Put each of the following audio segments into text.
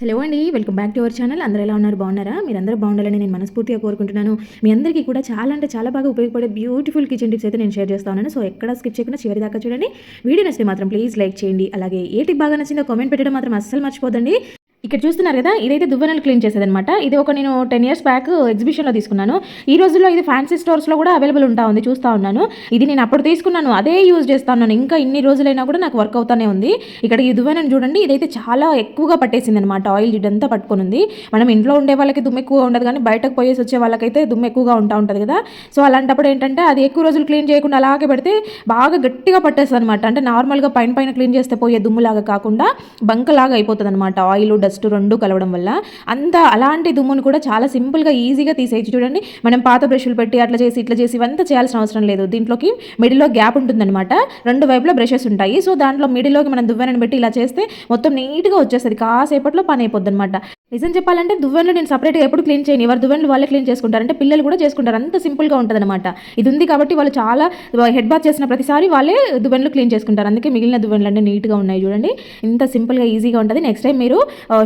Hello అండి welcome back to our channel అందరూ ఎలా ఉన్నారు? బాగున్నారా? మీరందరూ బాగుండాలని నేను మనస్ఫూర్తిగా కోరుకుంటున్నాను. మీ అందరికీ కూడా చాలా అంటే చాలా బాగా ఉపయోగపడే బ్యూటిఫుల్ కిచెన్ టిప్స్ అయితే నేను షేర్ చేస్తా ఉన్నాను. సో ఎక్కడ స్కిప్ చేయకుండా చివరి దాకా చూడండి. వీడియో నచ్చితే మాత్రం ప్లీజ్ లైక్ చేయండి. అలాగే ఏ టిప్ బాగా నచ్చిందో కామెంట్ పెట్టడం మాత్రం అస్సలు మర్చిపోదండి ఇక్కడ చూస్తున్నారు కదా ఇదైతే దువ్వెనలు క్లీన్ చేసేదన్నమాట. ఇది ఒక నేను టెన్ ఇయర్స్ బ్యాక్ ఎగ్జిబిషన్లో తీసుకున్నాను. ఈ రోజుల్లో ఇది ఫ్యాన్సీ స్టోర్స్లో కూడా అవైలబుల్ ఉంటా ఉంది చూస్తూ ఉన్నాను. ఇది నేను అప్పుడు తీసుకున్నాను అదే యూజ్ చేస్తా ఉన్నాను. ఇంకా ఇన్ని రోజులైనా కూడా నాకు వర్క్ అవుతానే ఉంది. ఇక్కడ ఈ దువ్వెనను చూడండి ఇదైతే చాలా ఎక్కువగా పట్టేసింది అనమాట ఆయిల్ జిడ్డంతా పట్టుకొని ఉంది. మనం ఇంట్లో ఉండే వాళ్ళకి దుమ్ము ఎక్కువగా ఉండదు కానీ బయటకు పోయేసి వచ్చే వాళ్ళకైతే దుమ్ము ఎక్కువగా ఉంటా ఉంటుంది కదా. సో అలాంటప్పుడు ఏంటంటే అది ఎక్కువ రోజులు క్లీన్ చేయకుండా అలాగే పెడితే బాగా గట్టిగా పట్టేస్తుంది అనమాట అంటే నార్మల్గా పైన పైన క్లీన్ చేస్తే పోయే దుమ్ములాగా కాకుండా బంకలాగా అయిపోతుంది అనమాట ఆయిల్ డస్ట్ రెండు కలవడం వల్ల అంత అలాంటి దుమ్మును కూడా చాలా సింపుల్గా ఈజీగా తీసేయచ్చు. చూడండి మనం పాత బ్రష్లు పెట్టి అట్లా చేసి ఇట్లా చేసి ఇవంతా చేయాల్సిన అవసరం లేదు. దీంట్లోకి మిడిల్లో గ్యాప్ ఉంటుందన్నమాట. రెండు వైపులో బ్రషెస్ ఉంటాయి. సో దాంట్లో మిడిల్లోకి మనం దువ్వెనని పెట్టి ఇలా చేస్తే మొత్తం నీట్గా వచ్చేస్తుంది. కాసేపట్లో పని అయిపోద్ది అనమాట నిజం చెప్పాలంటే దువ్వెన్లు నేను సపరేట్గా ఎప్పుడు క్లీన్ చేయను. ఎవరు దువ్వెన్లు వాళ్ళే క్లీన్ చేసుకుంటారు. అంటే పిల్లలు కూడా చేసుకుంటారు. అంత సింపుల్గా ఉంటుంది అనమాట ఇది ఉంది కాబట్టి వాళ్ళు చాలా హెడ్ బాత్ చేసిన ప్రతిసారి వాళ్ళే దువ్వెన్లు క్లీన్ చేసుకుంటారు. అందుకే మిగిలిన దువ్వెన్లు అంటే నీట్గా ఉన్నాయి చూడండి. ఇంత సింపుల్గా ఈజీగా ఉంటుంది. నెక్స్ట్ టైం మీరు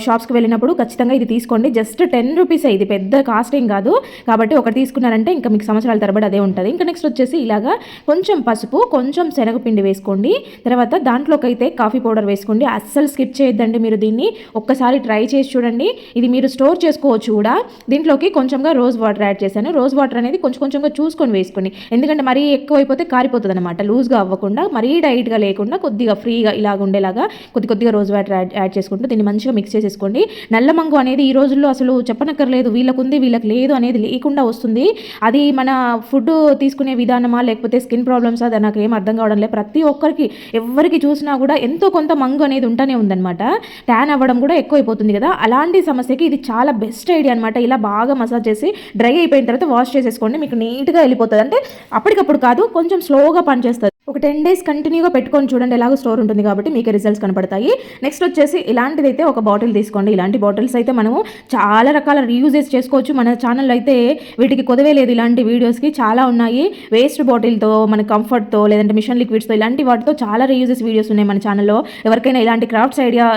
షాప్స్కి వెళ్ళినప్పుడు ఖచ్చితంగా ఇది తీసుకోండి. జస్ట్ టెన్ రూపీస్ ఇది పెద్ద కాస్ట్ ఏం కాదు. కాబట్టి ఒకటి తీసుకున్నారంటే ఇంకా మీకు సంవత్సరాల తరబడి అదే ఉంటుంది. ఇంకా నెక్స్ట్ వచ్చేసి ఇలాగా కొంచెం పసుపు కొంచెం శనగపిండి వేసుకోండి. తర్వాత దాంట్లోకి అయితే కాఫీ పౌడర్ వేసుకోండి. అస్సలు స్కిప్ చేయొద్దండి మీరు దీన్ని. ఒక్కసారి ట్రై చేసి చూడండి. ఇది మీరు స్టోర్ చేసుకోవచ్చు కూడా. దీంట్లోకి కొంచెంగా రోజ్ వాటర్ యాడ్ చేశాను. రోజ్ వాటర్ అనేది కొంచెం కొంచెంగా చూసుకొని వేసుకోండి ఎందుకంటే మరీ ఎక్కువ అయిపోతే కారిపోతుంది అనమాట లూజ్గా అవ్వకుండా మరీ డైట్గా లేకుండా కొద్దిగా ఫ్రీగా ఇలాగ ఉండేలాగా కొద్ది కొద్దిగా రోజ్ వాటర్ యాడ్ యాడ్ చేసుకుంటూ దీన్ని మంచిగా మిక్స్ చేసేసుకోండి. నల్ల మంగు అనేది ఈ రోజుల్లో అసలు చెప్పనక్కర్లేదు. వీళ్ళకు ఉంది వీళ్ళకి లేదు అనేది లేకుండా వస్తుంది. అది మన ఫుడ్ తీసుకునే విధానమా లేకపోతే స్కిన్ ప్రాబ్లమ్స్ అది నాకు ఏం అర్థం కావడం లేదు. ప్రతి ఒక్కరికి ఎవరికి చూసినా కూడా ఎంతో కొంత మంగు అనేది ఉంటూనే ఉందన్నమాట. ట్యాన్ అవ్వడం కూడా ఎక్కువైపోతుంది కదా. అలాంటి సమస్యకి ఇది చాలా బెస్ట్ ఐడియా అనమాట ఇలా బాగా మసాజ్ చేసి డ్రై అయిపోయిన తర్వాత వాష్ చేసేసుకోండి. మీకు నీట్గా వెళ్ళిపోతుంది. అంటే అప్పటికప్పుడు కాదు కొంచెం స్లోగా పనిచేస్తుంది. ఒక టెన్ డేస్ కంటిన్యూగా పెట్టుకొని చూడండి ఎలాగో స్టోర్ ఉంటుంది కాబట్టి మీకు రిజల్ట్స్ కనపడతాయి. నెక్స్ట్ వచ్చేసి ఇలాంటిదైతే ఒక బాటిల్ తీసుకోండి. ఇలాంటి బాటిల్స్ అయితే మనము చాలా రకాల రీయూజెస్ చేసుకోవచ్చు. మన ఛానల్ అయితే వీటికి కొదవే లేదు ఇలాంటి వీడియోస్కి చాలా ఉన్నాయి. వేస్ట్ బాటిల్తో మన కంఫర్ట్తో లేదంటే మిషన్ లిక్విడ్స్తో ఇలాంటి వాటితో చాలా రీయూజెస్ వీడియోస్ ఉన్నాయి మన ఛానల్లో ఎవరికైనా ఇలాంటి క్రాఫ్ట్స్ ఐడియా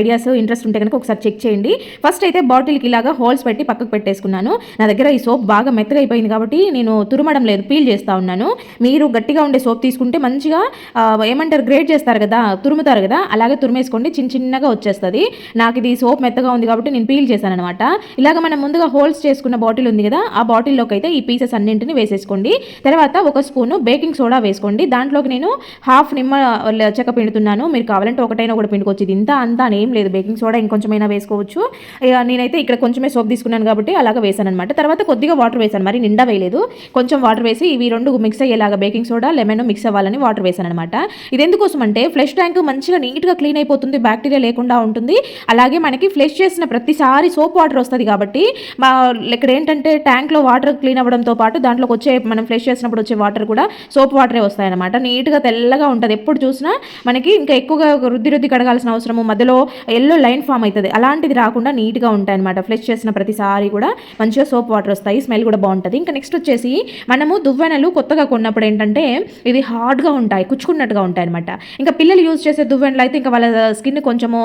ఐడియాస్ ఇంట్రెస్ట్ ఉంటే కనుక ఒకసారి చెక్ చేయండి. ఫస్ట్ అయితే బాటిల్కి ఇలాగా హోల్స్ పెట్టి పక్కకు పెట్టేసుకున్నాను. నా దగ్గర ఈ సోప్ బాగా మెత్తగా అయిపోయింది కాబట్టి నేను తురమడం లేదు పీల్ చేస్తూ ఉన్నాను. మీరు గట్టిగా ఉండే సోప్ తీసుకుంటే మంచిగా ఏమంటారు గ్రేట్ చేస్తారు కదా తురుముతారు కదా అలాగే తురిమేసుకోండి చిన్న చిన్నగా వచ్చేస్తుంది. నాకు ఇది సోప్ మెత్తగా ఉంది కాబట్టి నేను పీల్ చేశాను అనమాట ఇలాగ మనం ముందుగా హోల్స్ చేసుకున్న బాటిల్ ఉంది కదా ఆ బాటిల్లోకి అయితే ఈ పీసెస్ అన్నింటిని వేసేసుకోండి. తర్వాత ఒక స్పూను బేకింగ్ సోడా వేసుకోండి. దాంట్లోకి నేను హాఫ్ నిమ్మ చెక్క పిండుతున్నాను. మీరు కావాలంటే ఒకటైనా కూడా పిండుకోవచ్చు. ఇది ఇంత అంతా ఏం లేదు. బేకింగ్ సోడా ఇంకొంచెమైనా వేసుకోవచ్చు. నేనైతే ఇక్కడ కొంచెమే సోప్ తీసుకున్నాను కాబట్టి అలాగ వేసాను అనమాట తర్వాత కొద్దిగా వాటర్ వేసాను మరి నిండా వేయలేదు. కొంచెం వాటర్ వేసి ఇవి రెండు మిక్స్ అయ్యేలాగా బేకింగ్ సోడా లెమన్ మిక్స్ అవ్వాలి. కావాలని వాటర్ వేసాను అనమాట ఇది ఎందుకోసం అంటే ఫ్లెష్ ట్యాంక్ మంచిగా నీట్గా క్లీన్ అయిపోతుంది బ్యాక్టీరియా లేకుండా ఉంటుంది. అలాగే మనకి ఫ్లెష్ చేసిన ప్రతిసారి సోప్ వాటర్ వస్తుంది కాబట్టి మా ఇక్కడ ఏంటంటే ట్యాంక్లో వాటర్ క్లీన్ అవ్వడంతో పాటు దాంట్లోకి వచ్చే మనం ఫ్లెష్ చేసినప్పుడు వచ్చే వాటర్ కూడా సోప్ వాటరే వస్తాయన్నమాట. నీట్గా తెల్లగా ఉంటుంది. ఎప్పుడు చూసినా మనకి ఇంకా ఎక్కువగా రుద్ది రుద్ది కడగాల్సిన అవసరము మధ్యలో ఎల్లో లైన్ ఫామ్ అవుతుంది అలాంటిది రాకుండా నీట్గా ఉంటాయన్నమాట. ఫ్లెష్ చేసిన ప్రతిసారి కూడా మంచిగా సోప్ వాటర్ వస్తాయి. స్మెల్ కూడా బాగుంటుంది. ఇంకా నెక్స్ట్ వచ్చేసి మనము దువ్వెనలు కొత్తగా కొన్నప్పుడు ఏంటంటే ఇది ఇవి హార్డ్గా ఉంటాయి కుచ్చుకున్నట్టుగా ఉంటాయి అనమాట ఇంకా పిల్లలు యూజ్ చేసే దువ్వెనలు అయితే ఇంకా వాళ్ళ స్కిన్ కొంచెము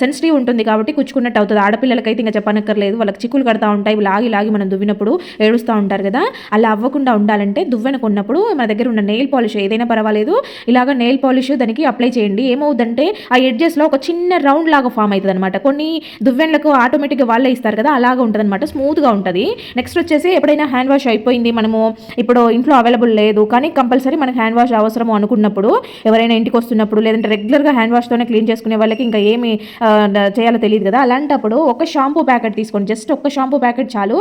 సెన్సిటివ్ ఉంటుంది కాబట్టి కుచ్చుకున్నట్టు అవుతుంది. ఆడపిల్లలకైతే ఇంకా చెప్పనక్కర్లేదు. వాళ్ళకి చిక్కులు కడతా ఉంటాయి లాగి లాగి మనం దువ్వినప్పుడు ఏడుస్తూ ఉంటారు కదా. అలా అవ్వకుండా ఉండాలంటే దువ్వెన కొన్నప్పుడు మన దగ్గర ఉన్న నెయిల్ పాలిష్ ఏదైనా పర్వాలేదు. ఇలాగ నెయిల్ పాలిష్ దానికి అప్లై చేయండి. ఏమవుతుందంటే ఆ ఎడ్జెస్లో ఒక చిన్న రౌండ్ లాగా ఫామ్ అవుతుంది అనమాట కొన్ని దువ్వెనలకు ఆటోమేటిక్గా వాళ్ళే ఇస్తారు కదా అలాగా ఉంటుంది అనమాట స్మూత్గా ఉంటుంది. నెక్స్ట్ వచ్చేసి ఎప్పుడైనా హ్యాండ్ వాష్ అయిపోయింది మనము ఇప్పుడు ఇంట్లో అవైలబుల్ లేదు. కానీ కంపల్సరీ మనకి హ్యాండ్ వాష్ అవసరం అనుకున్నప్పుడు ఎవరైనా ఇంటికి వస్తున్నప్పుడు లేదంటే రెగ్యులర్గా హ్యాండ్ వాష్తోనే క్లీన్ చేసుకునే వాళ్ళకి ఇంకా ఏమి చేయాలో తెలియదు కదా. అలాంటప్పుడు ఒక షాంపూ ప్యాకెట్ తీసుకోండి. జస్ట్ ఒక షాంపూ ప్యాకెట్ చాలు.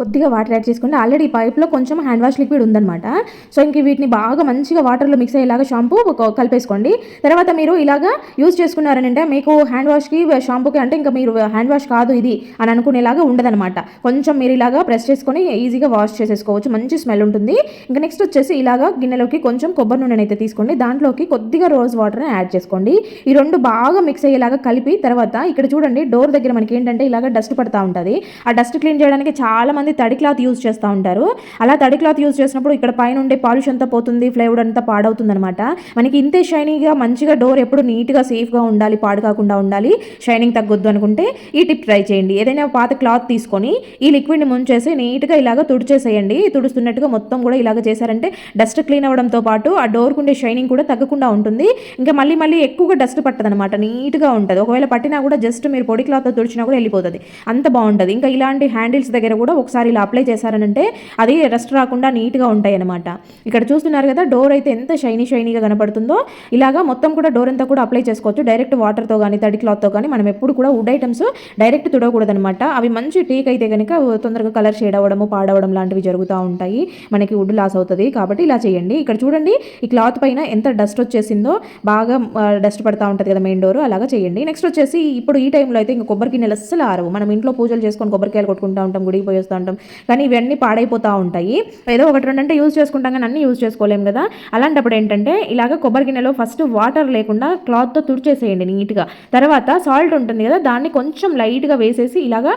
కొద్దిగా వాటర్ యాడ్ చేసుకోండి ఆల్రెడీ పైప్లో కొంచెం హ్యాండ్ వాష్ లిక్విడ్ ఉందన్నమాట. సో ఇంక వీటిని బాగా మంచిగా వాటర్లో మిక్స్ అయ్యేలాగా షాంపూ కలిపేసుకోండి. తర్వాత మీరు ఇలాగా యూజ్ చేసుకున్నారని అంటే మీకు హ్యాండ్ వాష్కి షాంపూకి అంటే ఇంకా మీరు హ్యాండ్ వాష్ కాదు ఇది అని అనుకునేలాగా ఉండదన్నమాట. కొంచెం మీరు ఇలాగా ప్రెస్ చేసుకొని ఈజీగా వాష్ చేసేసుకోవచ్చు. మంచి స్మెల్ ఉంటుంది. ఇంకా నెక్స్ట్ వచ్చేసి ఇలాగా గిన్నెలోకి కొంచెం కొబ్బరి నూనెని అయితే తీసుకోండి. దాంట్లోకి కొద్దిగా రోజ్ వాటర్ని యాడ్ చేసుకోండి. ఈ రెండు బాగా మిక్స్ అయ్యేలాగా కలిపి తర్వాత ఇక్కడ చూడండి డోర్ దగ్గర మనకి ఏంటంటే ఇలాగ డస్ట్ పడతా ఉంటుంది. ఆ డస్ట్ క్లీన్ చేయడానికి చాలా చాలామంది తడి క్లాత్ యూజ్ చేస్తూ ఉంటారు. అలా తడి క్లాత్ యూజ్ చేసినప్పుడు ఇక్కడ పైన ఉండే పాలిష్ అంతా పోతుంది ఫ్లేవర్ అంతా పాడవుతుంది అనమాట మనకి ఇంతే షైనీగా మంచిగా డోర్ ఎప్పుడు నీట్గా సేఫ్గా ఉండాలి పాడు కాకుండా ఉండాలి. షైనింగ్ తగ్గొద్దు అనుకుంటే ఈ టిప్ ట్రై చేయండి. ఏదైనా పాత క్లాత్ తీసుకొని ఈ లిక్విడ్ని ముంచేసి నీట్గా ఇలాగ తుడిచేసేయండి. తుడుస్తున్నట్టుగా మొత్తం కూడా ఇలాగ చేశారంటే డస్ట్ క్లీన్ అవ్వడంతో పాటు ఆ డోర్కు ఉండే షైనింగ్ కూడా తగ్గకుండా ఉంటుంది. ఇంకా మళ్ళీ మళ్ళీ ఎక్కువగా డస్ట్ పట్టదనమాట నీట్గా ఉంటుంది. ఒకవేళ పట్టినా కూడా జస్ట్ మీరు పొడి క్లాత్తో తుడిచినా కూడా వెళ్ళిపోతుంది. అంత బాగుంటుంది. ఇంకా ఇలాంటి హ్యాండిల్స్ దగ్గర కూడా ఒకసారి ఒకసారి ఇలా అప్లై చేశారనంటే అది డస్ట్ రాకుండా నీట్గా ఉంటాయి అనమాట ఇక్కడ చూస్తున్నారు కదా డోర్ అయితే ఎంత షైనీ షైనీగా కనపడుతుందో ఇలాగా మొత్తం కూడా డోర్ అంతా కూడా అప్లై చేసుకోవచ్చు. డైరెక్ట్ వాటర్తో కానీ తడి క్లాత్తో కానీ మనం ఎప్పుడు కూడా వుడ్ ఐటమ్స్ డైరెక్ట్ తుడవకూడదు అనమాట అవి మంచి టేక్ అయితే కనుక తొందరగా కలర్ షేడ్ అవ్వడము పాడవడం లాంటివి జరుగుతూ ఉంటాయి. మనకి వుడ్ లాస్ అవుతుంది కాబట్టి ఇలా చేయండి. ఇక్కడ చూడండి ఈ క్లాత్ పైన ఎంత డస్ట్ వచ్చేసిందో బాగా డస్ట్ పడతా ఉంటుంది కదా మెయిన్ డోర్ అలాగా చేయండి. నెక్స్ట్ వచ్చేసి ఇప్పుడు ఈ టైంలో అయితే ఇంకా కొబ్బరికి నెల అస్సలు ఆరవు. మనం ఇంట్లో పూజలు చేసుకొని కొబ్బరికాయలు కొట్టుకుంటూ ఉంటాం గుడికి పోయి అంటాం. కానీ ఇవన్నీ పాడైపోతూ ఉంటాయి. ఏదో ఒకటి రెండు అంటే యూజ్ చేసుకుంటాం కానీ అన్ని యూజ్ చేసుకోలేం కదా. అలాంటప్పుడు ఏంటంటే ఇలాగ కొబ్బరి గిన్నెలో ఫస్ట్ వాటర్ లేకుండా క్లాత్తో తుడిచేసేయండి నీట్గా. తర్వాత సాల్ట్ ఉంటుంది కదా దాన్ని కొంచెం లైట్గా వేసేసి ఇలాగా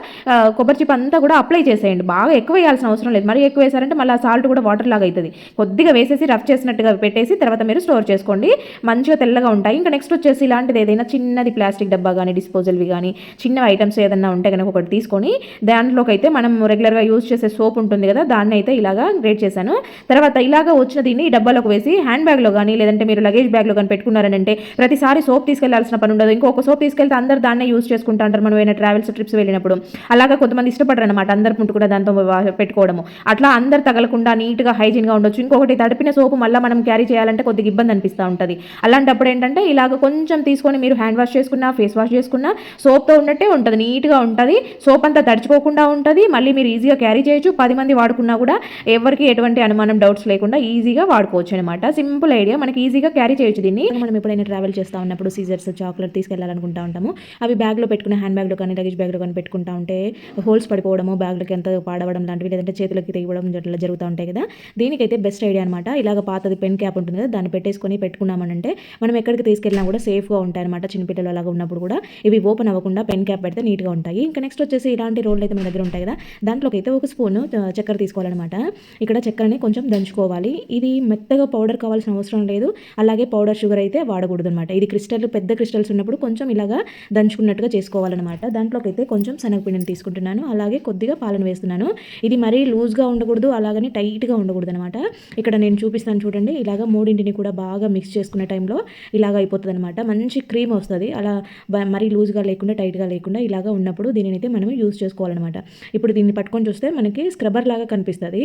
కొబ్బరి చిప్ అంతా కూడా అప్లై చేసేయండి. బాగా ఎక్కువ వేయాల్సిన అవసరం లేదు. మరి ఎక్కువ వేసారంటే మళ్ళీ ఆ సాల్ట్ కూడా వాటర్ లాగా అవుతుంది కొద్దిగా వేసేసి రఫ్ చేసినట్టుగా పెట్టేసి తర్వాత మీరు స్టోర్ చేసుకోండి. మంచిగా తెల్లగా ఉంటాయి. ఇంకా నెక్స్ట్ వచ్చేసి ఇలాంటిది ఏదైనా చిన్నది ప్లాస్టిక్ డబ్బా కానీ డిస్పోజల్వి కానీ చిన్న ఐటమ్స్ ఏదైనా ఉంటే కనుక ఒకటి తీసుకొని దాంట్లోకి అయితే మనం రెగ్యులర్గా యూజ్ చేసే సోప్ ఉంటుంది కదా దాన్ని అయితే ఇలాగా గ్రేట్ చేశాను. తర్వాత ఇలాగా వచ్చిన దీన్ని డబ్బాలోకి వేసి హ్యాండ్ బ్యాగ్లో కానీ లేదంటే మీరు లగేజ్ బ్యాగ్లో కానీ పెట్టుకున్నారని అంటే ప్రతిసారి సోప్ తీసుకెళ్ళాల్సిన పని ఉండదు. ఇంకొక సోప్ తీసుకెళ్తే అందరు దాన్నే యూజ్ చేసుకుంటా అంటారు మనం ఏమైనా ట్రావెల్స్ ట్రిప్స్ వెళ్ళినప్పుడు అలాగా కొంతమంది ఇష్టపడరు అనమాట అందరు పుట్టు కూడా దాంతో పెట్టుకోవడము. అట్లా అందరు తగలకుండా నీట్గా హైజీన్గా ఉండొచ్చు. ఇంకొకటి తడిపిన సోపు మళ్ళీ మనం క్యారీ చేయాలంటే కొద్దిగా ఇబ్బంది అనిపిస్తూ ఉంటుంది. అలాంటప్పుడు ఏంటంటే ఇలాగ కొంచెం తీసుకొని మీరు హ్యాండ్ వాష్ చేసుకున్నా ఫేస్ వాష్ చేసుకున్నా సోప్తో ఉన్నట్టే ఉంటుంది. నీట్గా ఉంటుంది. సోప్ అంతా తడిచిపోకుండా ఉంటుంది. మళ్ళీ మీరు ఈజీగా క్యారీ చేయొచ్చు. పది మంది వాడుకున్నా కూడా ఎవరికి ఎటువంటి అనుమానం డౌట్స్ లేకుండా ఈజీగా వాడుకోవచ్చు అనమాట సింపుల్ ఐడియా. మనకి ఈజీగా క్యారీ చేయొచ్చు దీన్ని. మనం ఎప్పుడైనా ట్రావెల్ చేస్తూ ఉన్నప్పుడు సీజర్స్ చాక్లెట్ తీసుకెళ్ళాలనుకుంటా ఉంటాము. అవి బ్యాగ్లో పెట్టుకునే హ్యాండ్ బ్యాగ్లో కానీ లగేజ్ బ్యాగ్లో కానీ పెట్టుకుంటా ఉంటే హోల్స్ పడిపోవడము బ్యాగ్లకి ఎంత పాడవడం లాంటివి లేదంటే చేతులకి తెగడం అట్లా జరుగుతూ ఉంటాయి కదా. దీనికైతే బెస్ట్ ఐడియా అనమాట ఇలాగ పాతది పెన్ క్యాప్ ఉంటుంది కదా దాన్ని పెట్టేసుకొని పెట్టుకున్నామనంటే మనం ఎక్కడికి తీసుకెళ్ళినా కూడా సేఫ్గా ఉంటాయి అనమాట చిన్నపిల్లలు అలాగా ఉన్నప్పుడు కూడా. ఇవి ఓపెన్ అవ్వకుండా పెన్ క్యాప్ పెడితే నీట్గా ఉంటాయి. ఇంకా నెక్స్ట్ వచ్చేసి ఇలాంటి రోడ్లు అయితే మన దగ్గర ఉంటాయి కదా. దాంట్లో అయితే ఒక స్పూన్ చక్కెర తీసుకోవాలన్నమాట. ఇక్కడ చక్కెరని కొంచెం దంచుకోవాలి. ఇది మెత్తగా పౌడర్ కావాల్సిన అవసరం లేదు. అలాగే పౌడర్ షుగర్ అయితే వాడకూడదు అనమాట ఇది క్రిస్టల్ పెద్ద క్రిస్టల్స్ ఉన్నప్పుడు కొంచెం ఇలాగా దంచుకున్నట్టుగా చేసుకోవాలన్నమాట. దాంట్లోకి అయితే కొంచెం శనగపిండిని తీసుకుంటున్నాను. అలాగే కొద్దిగా పాలను వేస్తున్నాను. ఇది మరీ లూజ్గా ఉండకూడదు అలాగని టైట్గా ఉండకూడదు అనమాట ఇక్కడ నేను చూపిస్తాను చూడండి. ఇలాగ మూడింటిని కూడా బాగా మిక్స్ చేసుకునే టైంలో ఇలాగ అయిపోతుంది అనమాట మంచి క్రీమ్ వస్తుంది. అలా మరీ లూజ్గా లేకుండా టైట్గా లేకుండా ఇలాగ ఉన్నప్పుడు దీనిని అయితే మనం యూజ్ చేసుకోవాలన్నమాట. ఇప్పుడు దీన్ని పట్టుకొని చూస్తే మనకి స్క్రబ్బర్ లాగా కనిపిస్తుంది.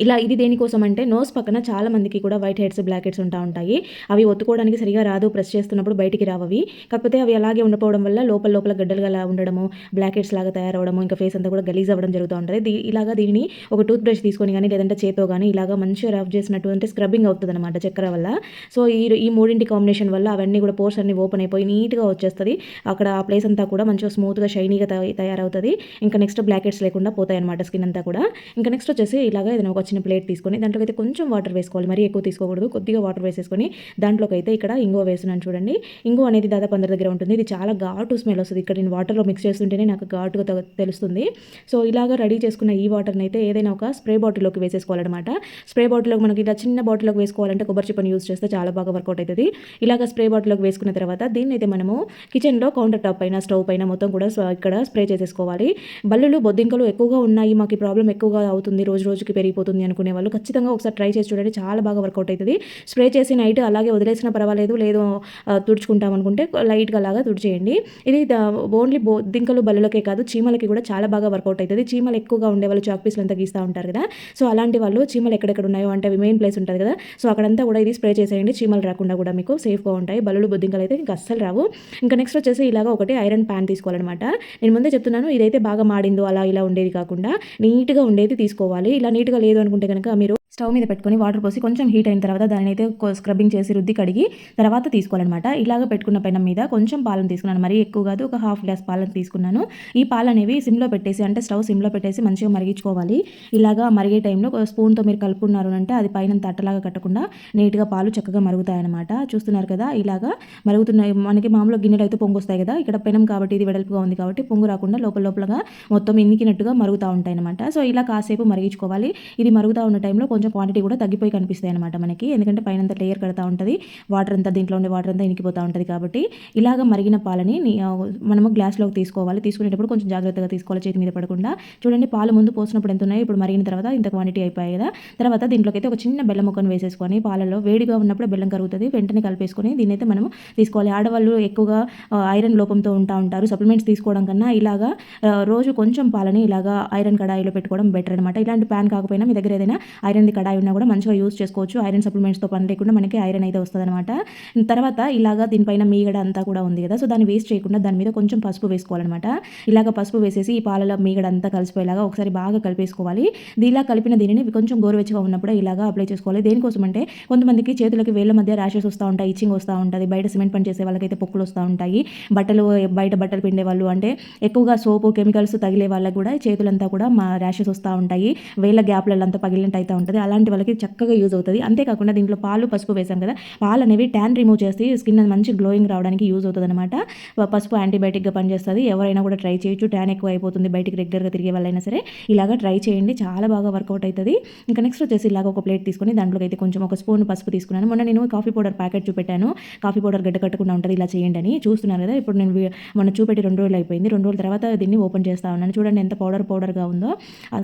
ఇలా ఇది దేనికోసం అంటే నోస్ పక్కన చాలా మందికి కూడా వైట్ హెడ్స్ బ్లాక్ హెడ్స్ ఉంటా ఉంటాయి. అవి ఒత్తుకోవడానికి సరిగా రాదు ప్రెస్ చేస్తున్నప్పుడు బయటికి రావవి. కాకపోతే అవి అలాగే ఉండిపోవడం వల్ల లోపల లోపల గడ్డలుగా అలా ఉండడము బ్లాక్ హెడ్స్ లాగా తయారవడము ఇంకా ఫేస్ అంతా కూడా గలీజ్ అవ్వడం జరుగుతూ ఉంటుంది. దీ ఇలాగా దీనిని ఒక టూత్ బ్రష్ తీసుకొని కానీ లేదంటే చేతో కానీ ఇలాగా మంచిగా రఫ్ చేసినట్టు అంటే స్క్రబ్బింగ్ అవుతుంది అనమాట చక్కెర వల్ల. సో ఈ ఈ మూడింటి కాంబినేషన్ వల్ల అవన్నీ కూడా పోర్స్ అన్ని ఓపెన్ అయిపోయి నీట్గా వచ్చేస్తుంది. అక్కడ ఆ ప్లేస్ అంతా కూడా మంచిగా స్మూత్గా షైనీగా తయ- తయారవుతుంది. ఇంకా నెక్స్ట్ బ్లాక్ హెడ్స్ లేకుండా పోతాయి అనమాట స్కిన్ అంతా కూడా. ఇంకా నెక్స్ట్ వచ్చేసి ఇలాగా ఏదైనా ఒక చిన్న ప్లేట్ తీసుకొని దాంట్లోకి అయితే కొంచెం వాటర్ వేసుకోవాలి. మరీ ఎక్కువ తీసుకోకూడదు. కొద్దిగా వాటర్ వేసేసుకొని దాంట్లోకి అయితే ఇక్కడ ఇంగువ వేస్తున్నాను చూడండి. ఇంగువ అనేది దాదాపు అందరి దగ్గర ఉంటుంది. ఇది చాలా ఘాటు స్మెల్ వస్తుంది. ఇక్కడ నేను వాటర్లో మిక్స్ చేస్తుంటేనే నాకు ఘాటుగా తెలుస్తుంది. సో ఇలాగా రెడీ చేసుకున్న ఈ వాటర్ని అయితే ఏదైనా ఒక స్ప్రే బాటిల్లోకి వేసేసుకోవాలన్నమాట. స్ప్రే బాటిల్లోకి మనకి ఇలా చిన్న బాటిల్లోకి వేసుకోవాలంటే కొబ్బరి చిప్పని యూజ్ చేస్తే చాలా బాగా వర్కౌట్ అవుతుంది. ఇలాగ స్ప్రే బాటిల్లోకి వేసుకున్న తర్వాత దీన్ని అయితే మనము కిచెన్లో కౌంటర్ టాప్ పైన స్టవ్ పైన మొత్తం కూడా ఇక్కడ స్ప్రే చేసేసుకోవాలి. బల్లులు బొద్దింకలు ఎక్కువగా ఉన్నాయి. మాకు ప్రాబ్లం ఎక్కువగా అవుతుంది. రోజు రోజుకి పెరిగిపోతుంది. అనుకునే వాళ్ళు. ఖచ్చితంగా ఒకసారి ట్రై చేసి చూడండి. చాలా బాగా వర్కౌట్ అవుతుంది. స్ప్రే చేసి నైట్ అలాగే వదిలేసినా పర్వాలేదు. లేదు తుడుచుకుంటాం అనుకుంటే లైట్గా అలాగా తుడిచేయండి. ఇది ఓన్లీ బొద్దింకలు బల్లులకే కాదు చీమలకి కూడా చాలా బాగా వర్కౌట్ అవుతుంది. చీమలు ఎక్కువగా ఉండే వాళ్ళు చాక్ పీస్లు అంతా గీస్తూ ఉంటారు కదా. సో అలాంటి వాళ్ళు చీమలు ఎక్కడెక్కడ ఉన్నాయో అంటే అవి మెయిన్ ప్లేస్ ఉంటుంది కదా. సో అక్కడంతా కూడా ఇది స్ప్రే చేసేయండి. చీమలు రాకుండా కూడా మీకు సేఫ్గా ఉంటాయి. బల్లులు బొద్దింకలు అయితే ఇంకా అస్సలు రావు. ఇంకా నెక్స్ట్ వచ్చేసి ఇలాగ ఒకటి ఐరన్ ప్యాన్ తీసుకోవాలన్నమాట. నేను ముందే చెప్తున్నాను ఇదైతే బాగా మాడిందో అలా ఇలా ఉండేది కాకుండా నీట్గా ఉండేది తీసుకోవాలి. ఇలా నీట్గా లేదు అనుకుంటే కనుక మీరు స్టవ్ మీద పెట్టుకొని వాటర్ పోసి కొంచెం హీట్ అయిన తర్వాత దాని అయితే స్క్రబ్బింగ్ చేసి రుద్ది కడిగి తర్వాత తీసుకోవాలన్నమాట. ఇలాగ పెట్టుకున్న పెనం మీద కొంచెం పాలను తీసుకున్నాను. మరీ ఎక్కువ కాదు ఒక హాఫ్ గ్లాస్ పాలను తీసుకున్నాను. ఈ పాలు అనేవి సిమ్లో పెట్టేసి అంటే స్టవ్ సిమ్లో పెట్టేసి మంచిగా మరిగించుకోవాలి. ఇలాగా మరిగే టైంలో స్పూన్తో మీరు కలుపుకున్నారు అంటే అది పైన తట్టలాగా కట్టకుండా నీట్గా పాలు చక్కగా మరుగుతాయన్నమాట. చూస్తున్నారు కదా ఇలాగా మరుగుతున్నాయి మనకి మామూలు గిన్నెలు అయితే పొంగు వస్తాయి కదా. ఇక్కడ పెనం కాబట్టి ఇది వెడల్పుగా ఉంది కాబట్టి పొంగు రాకుండా లోపల లోపలగా మొత్తం ఇన్నికినట్టుగా మరుగుతూ ఉంటాయి అనమాట సో ఇలా కాసేపు మరిగించుకోవాలి. ఇది ఇది మరుగుతూ ఉన్న టైంలో కొంచెం క్వాంటిటీ కూడా తగ్గిపోయి కనిపిస్తాయి అనమాట మనకి. ఎందుకంటే పైన అంతా లేయర్ కడతా ఉంటుంది వాటర్ అంతా దీంట్లో ఉండే వాటర్ అంతా ఇనికిపోతూ ఉంటుంది కాబట్టి ఇలాగ మరిగిన పాలని మనము గ్లాస్లోకి తీసుకోవాలి. తీసుకునేటప్పుడు కొంచెం జాగ్రత్తగా తీసుకోవాలి చేతి మీద పడకుండా. చూడండి పాలు ముందు పోసినప్పుడు ఎంత ఉన్నాయి ఇప్పుడు మరిగిన తర్వాత ఇంత క్వాంటిటీ అయిపోయాయి కదా. తర్వాత దీంట్లోకి అయితే ఒక చిన్న బెల్లం ముక్కను వేసేసుకొని పాలలో వేడిగా ఉన్నప్పుడు బెల్లం కరుగుతుంది వెంటనే కలిపేసుకొని దీన్ని అయితే మనము తీసుకోవాలి. ఆడవాళ్ళు ఎక్కువగా ఐరన్ లోపంతో ఉంటా ఉంటారు. సప్లిమెంట్స్ తీసుకోవడం కన్నా ఇలాగా రోజు కొంచెం పాలని ఇలాగా ఐరన్ కడాయిలో పెట్టుకోవడం బెటర్ అనమాట ఇలాంటి ప్యాన్ కాకపోయినా మీ దగ్గర ఏదైనా ఐరన్ది కడాయి ఉన్నా కూడా మంచిగా యూస్ చేసుకోవచ్చు. ఐరన్ సప్లిమెంట్స్తో పని లేకుండా మనకి ఐరన్ అయితే వస్తుంది అనమాట తర్వాత ఇలాగా దీనిపైన మీగడ అంతా కూడా ఉంది కదా సో దాన్ని వేస్ట్ చేయకుండా దాని మీద కొంచెం పసుపు వేసుకోవాలన్నమాట. ఇలాగ పసుపు వేసేసి ఈ పాలలో మీగడ అంతా కలిసిపోయేలాగా ఒకసారి బాగా కలిపేసుకోవాలి. ఇలా కలిపిన దీనిని కొంచెం గోరువెచ్చగా ఉన్నప్పుడు ఇలాగా అప్లై చేసుకోవాలి. దేనికోసం అంటే కొంతమందికి చేతులకి వేళ్ళ మధ్య ర్యాషెస్ వస్తూ ఉంటాయి ఇచ్చింగ్ వస్తూ ఉంటుంది బయట సిమెంట్ పని చేసే వాళ్ళకైతే పొక్కులు వస్తూ ఉంటాయి. బట్టలు బయట బట్టలు పిండే వాళ్ళు అంటే ఎక్కువగా సోపు కెమికల్స్ తగిలే వాళ్ళకి కూడా చేతులంతా కూడా మా ర్యాషెస్ వస్తూ ఉంటాయి. వేళ్ళ గ్యాప్లలో అంతా పగిలినట్టు అయితే ఉంటుంది. అలాంటి వాళ్ళకి చక్కగా యూజ్ అవుతుంది. అంతేకాకుండా దీంట్లో పాలు పసుపు వేసాం కదా పాలు అనేవి ట్యాన్ రిమూవ్ చేసి స్కిన్ అది మంచి గ్లోయింగ్ రావడానికి యూజ్ అవుతుంది అనమాట పసుపు యాంటీబయాటిక్గా పనిచేస్తుంది. ఎవరైనా కూడా ట్రై చేయొచ్చు. ట్యాన్ ఎక్కువ అయిపోతుంది. బయటికి రెగ్యులర్గా తిరిగే వాళ్ళైనా సరే ఇలాగా ట్రై చేయండి. చాలా బాగా వర్కౌట్ అవుతుంది ఇంకా నెక్స్ట్ వచ్చేసి ఇలాగ ఒక ప్లేట్ తీసుకొని దాంట్లోకి అయితే కొంచెం ఒక స్పూన్ పసుపు తీసుకున్నాను. మొన్న నేను కాఫీ పౌడర్ ప్యాకెట్ చూపెట్టాను. కాఫీ పౌడర్ గడ్డ కట్టకుండా ఉంటుంది. ఇలా చేయండి అని చూస్తున్నారు కదా. ఇప్పుడు నేను మొన్న చూపెట్టి రెండు రోజులు అయిపోయింది. రెండు రోజుల తర్వాత దీన్ని ఓపెన్ చేస్తా ఉన్నాను. చూడండి ఎంత పౌడర్ పౌడర్గా ఉందో.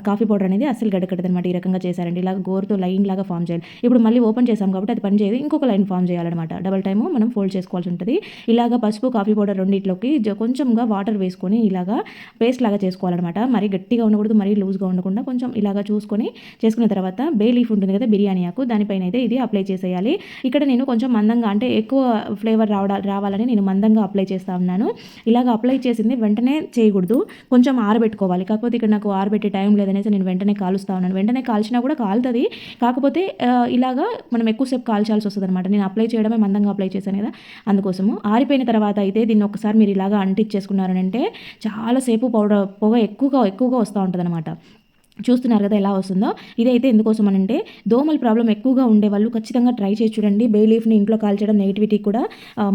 కాఫీ పౌడర్ అనేది అసలు గడ్డ కట్టదనమాట ఈ రకంగా చేశారండి. ఇలా గోరుతో లైన్ లాగా ఫామ్ చేయాలి. ఇప్పుడు మళ్ళీ ఓపెన్ చేసాం కాబట్టి అది పని చేయదు. ఇంకొక లైన్ ఫామ్ చేయాలన్నమాట. డబల్ టైము మనం ఫోల్డ్ చేసుకోవాల్సి ఉంటుంది. ఇలాగ పసుపు కాఫీ పౌడర్ రెండింటిలోకి కొంచెంగా వాటర్ వేసుకొని ఇలాగా పేస్ట్ లాగా చేసుకోవాలన్నమాట. మరీ గట్టిగా ఉండకూడదు మరీ లూజ్గా ఉండకుండా కొంచెం ఇలాగా చూసుకొని చేసుకున్న తర్వాత బే లీఫ్ ఉంటుంది కదా బిర్యానీ ఆకు దానిపైన అయితే ఇది అప్లై చేసేయాలి. ఇక్కడ నేను కొంచెం మందంగా అంటే ఎక్కువ ఫ్లేవర్ రావడా రావాలని నేను మందంగా అప్లై చేస్తా ఉన్నాను. ఇలాగ అప్లై చేసింది వెంటనే చేయకూడదు. కొంచెం ఆరబెట్టుకోవాలి. కాకపోతే ఇక్కడ నాకు ఆరబెట్టే టైం లేదనేసి నేను వెంటనే కాలుస్తా ఉన్నాను. వెంటనే కాల్చినా కూడా కాలుతుంది. కాకపోతే ఇలాగా మనం ఎక్కువసేపు కాల్చాల్సి వస్తుంది అనమాట నేను అప్లై చేయడమే మందంగా అప్లై చేశాను కదా. అందుకోసము ఆరిపోయిన తర్వాత అయితే దీన్ని ఒకసారి మీరు ఇలాగా అంటించేసుకున్నారనంటే చాలాసేపు పౌడర్ పొగ ఎక్కువగా ఎక్కువగా వస్తూ ఉంటుంది అనమాట చూస్తున్నారు కదా ఎలా వస్తుందో. ఇదైతే ఎందుకోసం అని అంటే దోమల ప్రాబ్లం ఎక్కువగా ఉండే వాళ్ళు ఖచ్చితంగా ట్రై చేసి చూడండి. బే లీఫ్ని ఇంట్లో కాల్చడం నెగిటివిటీ కూడా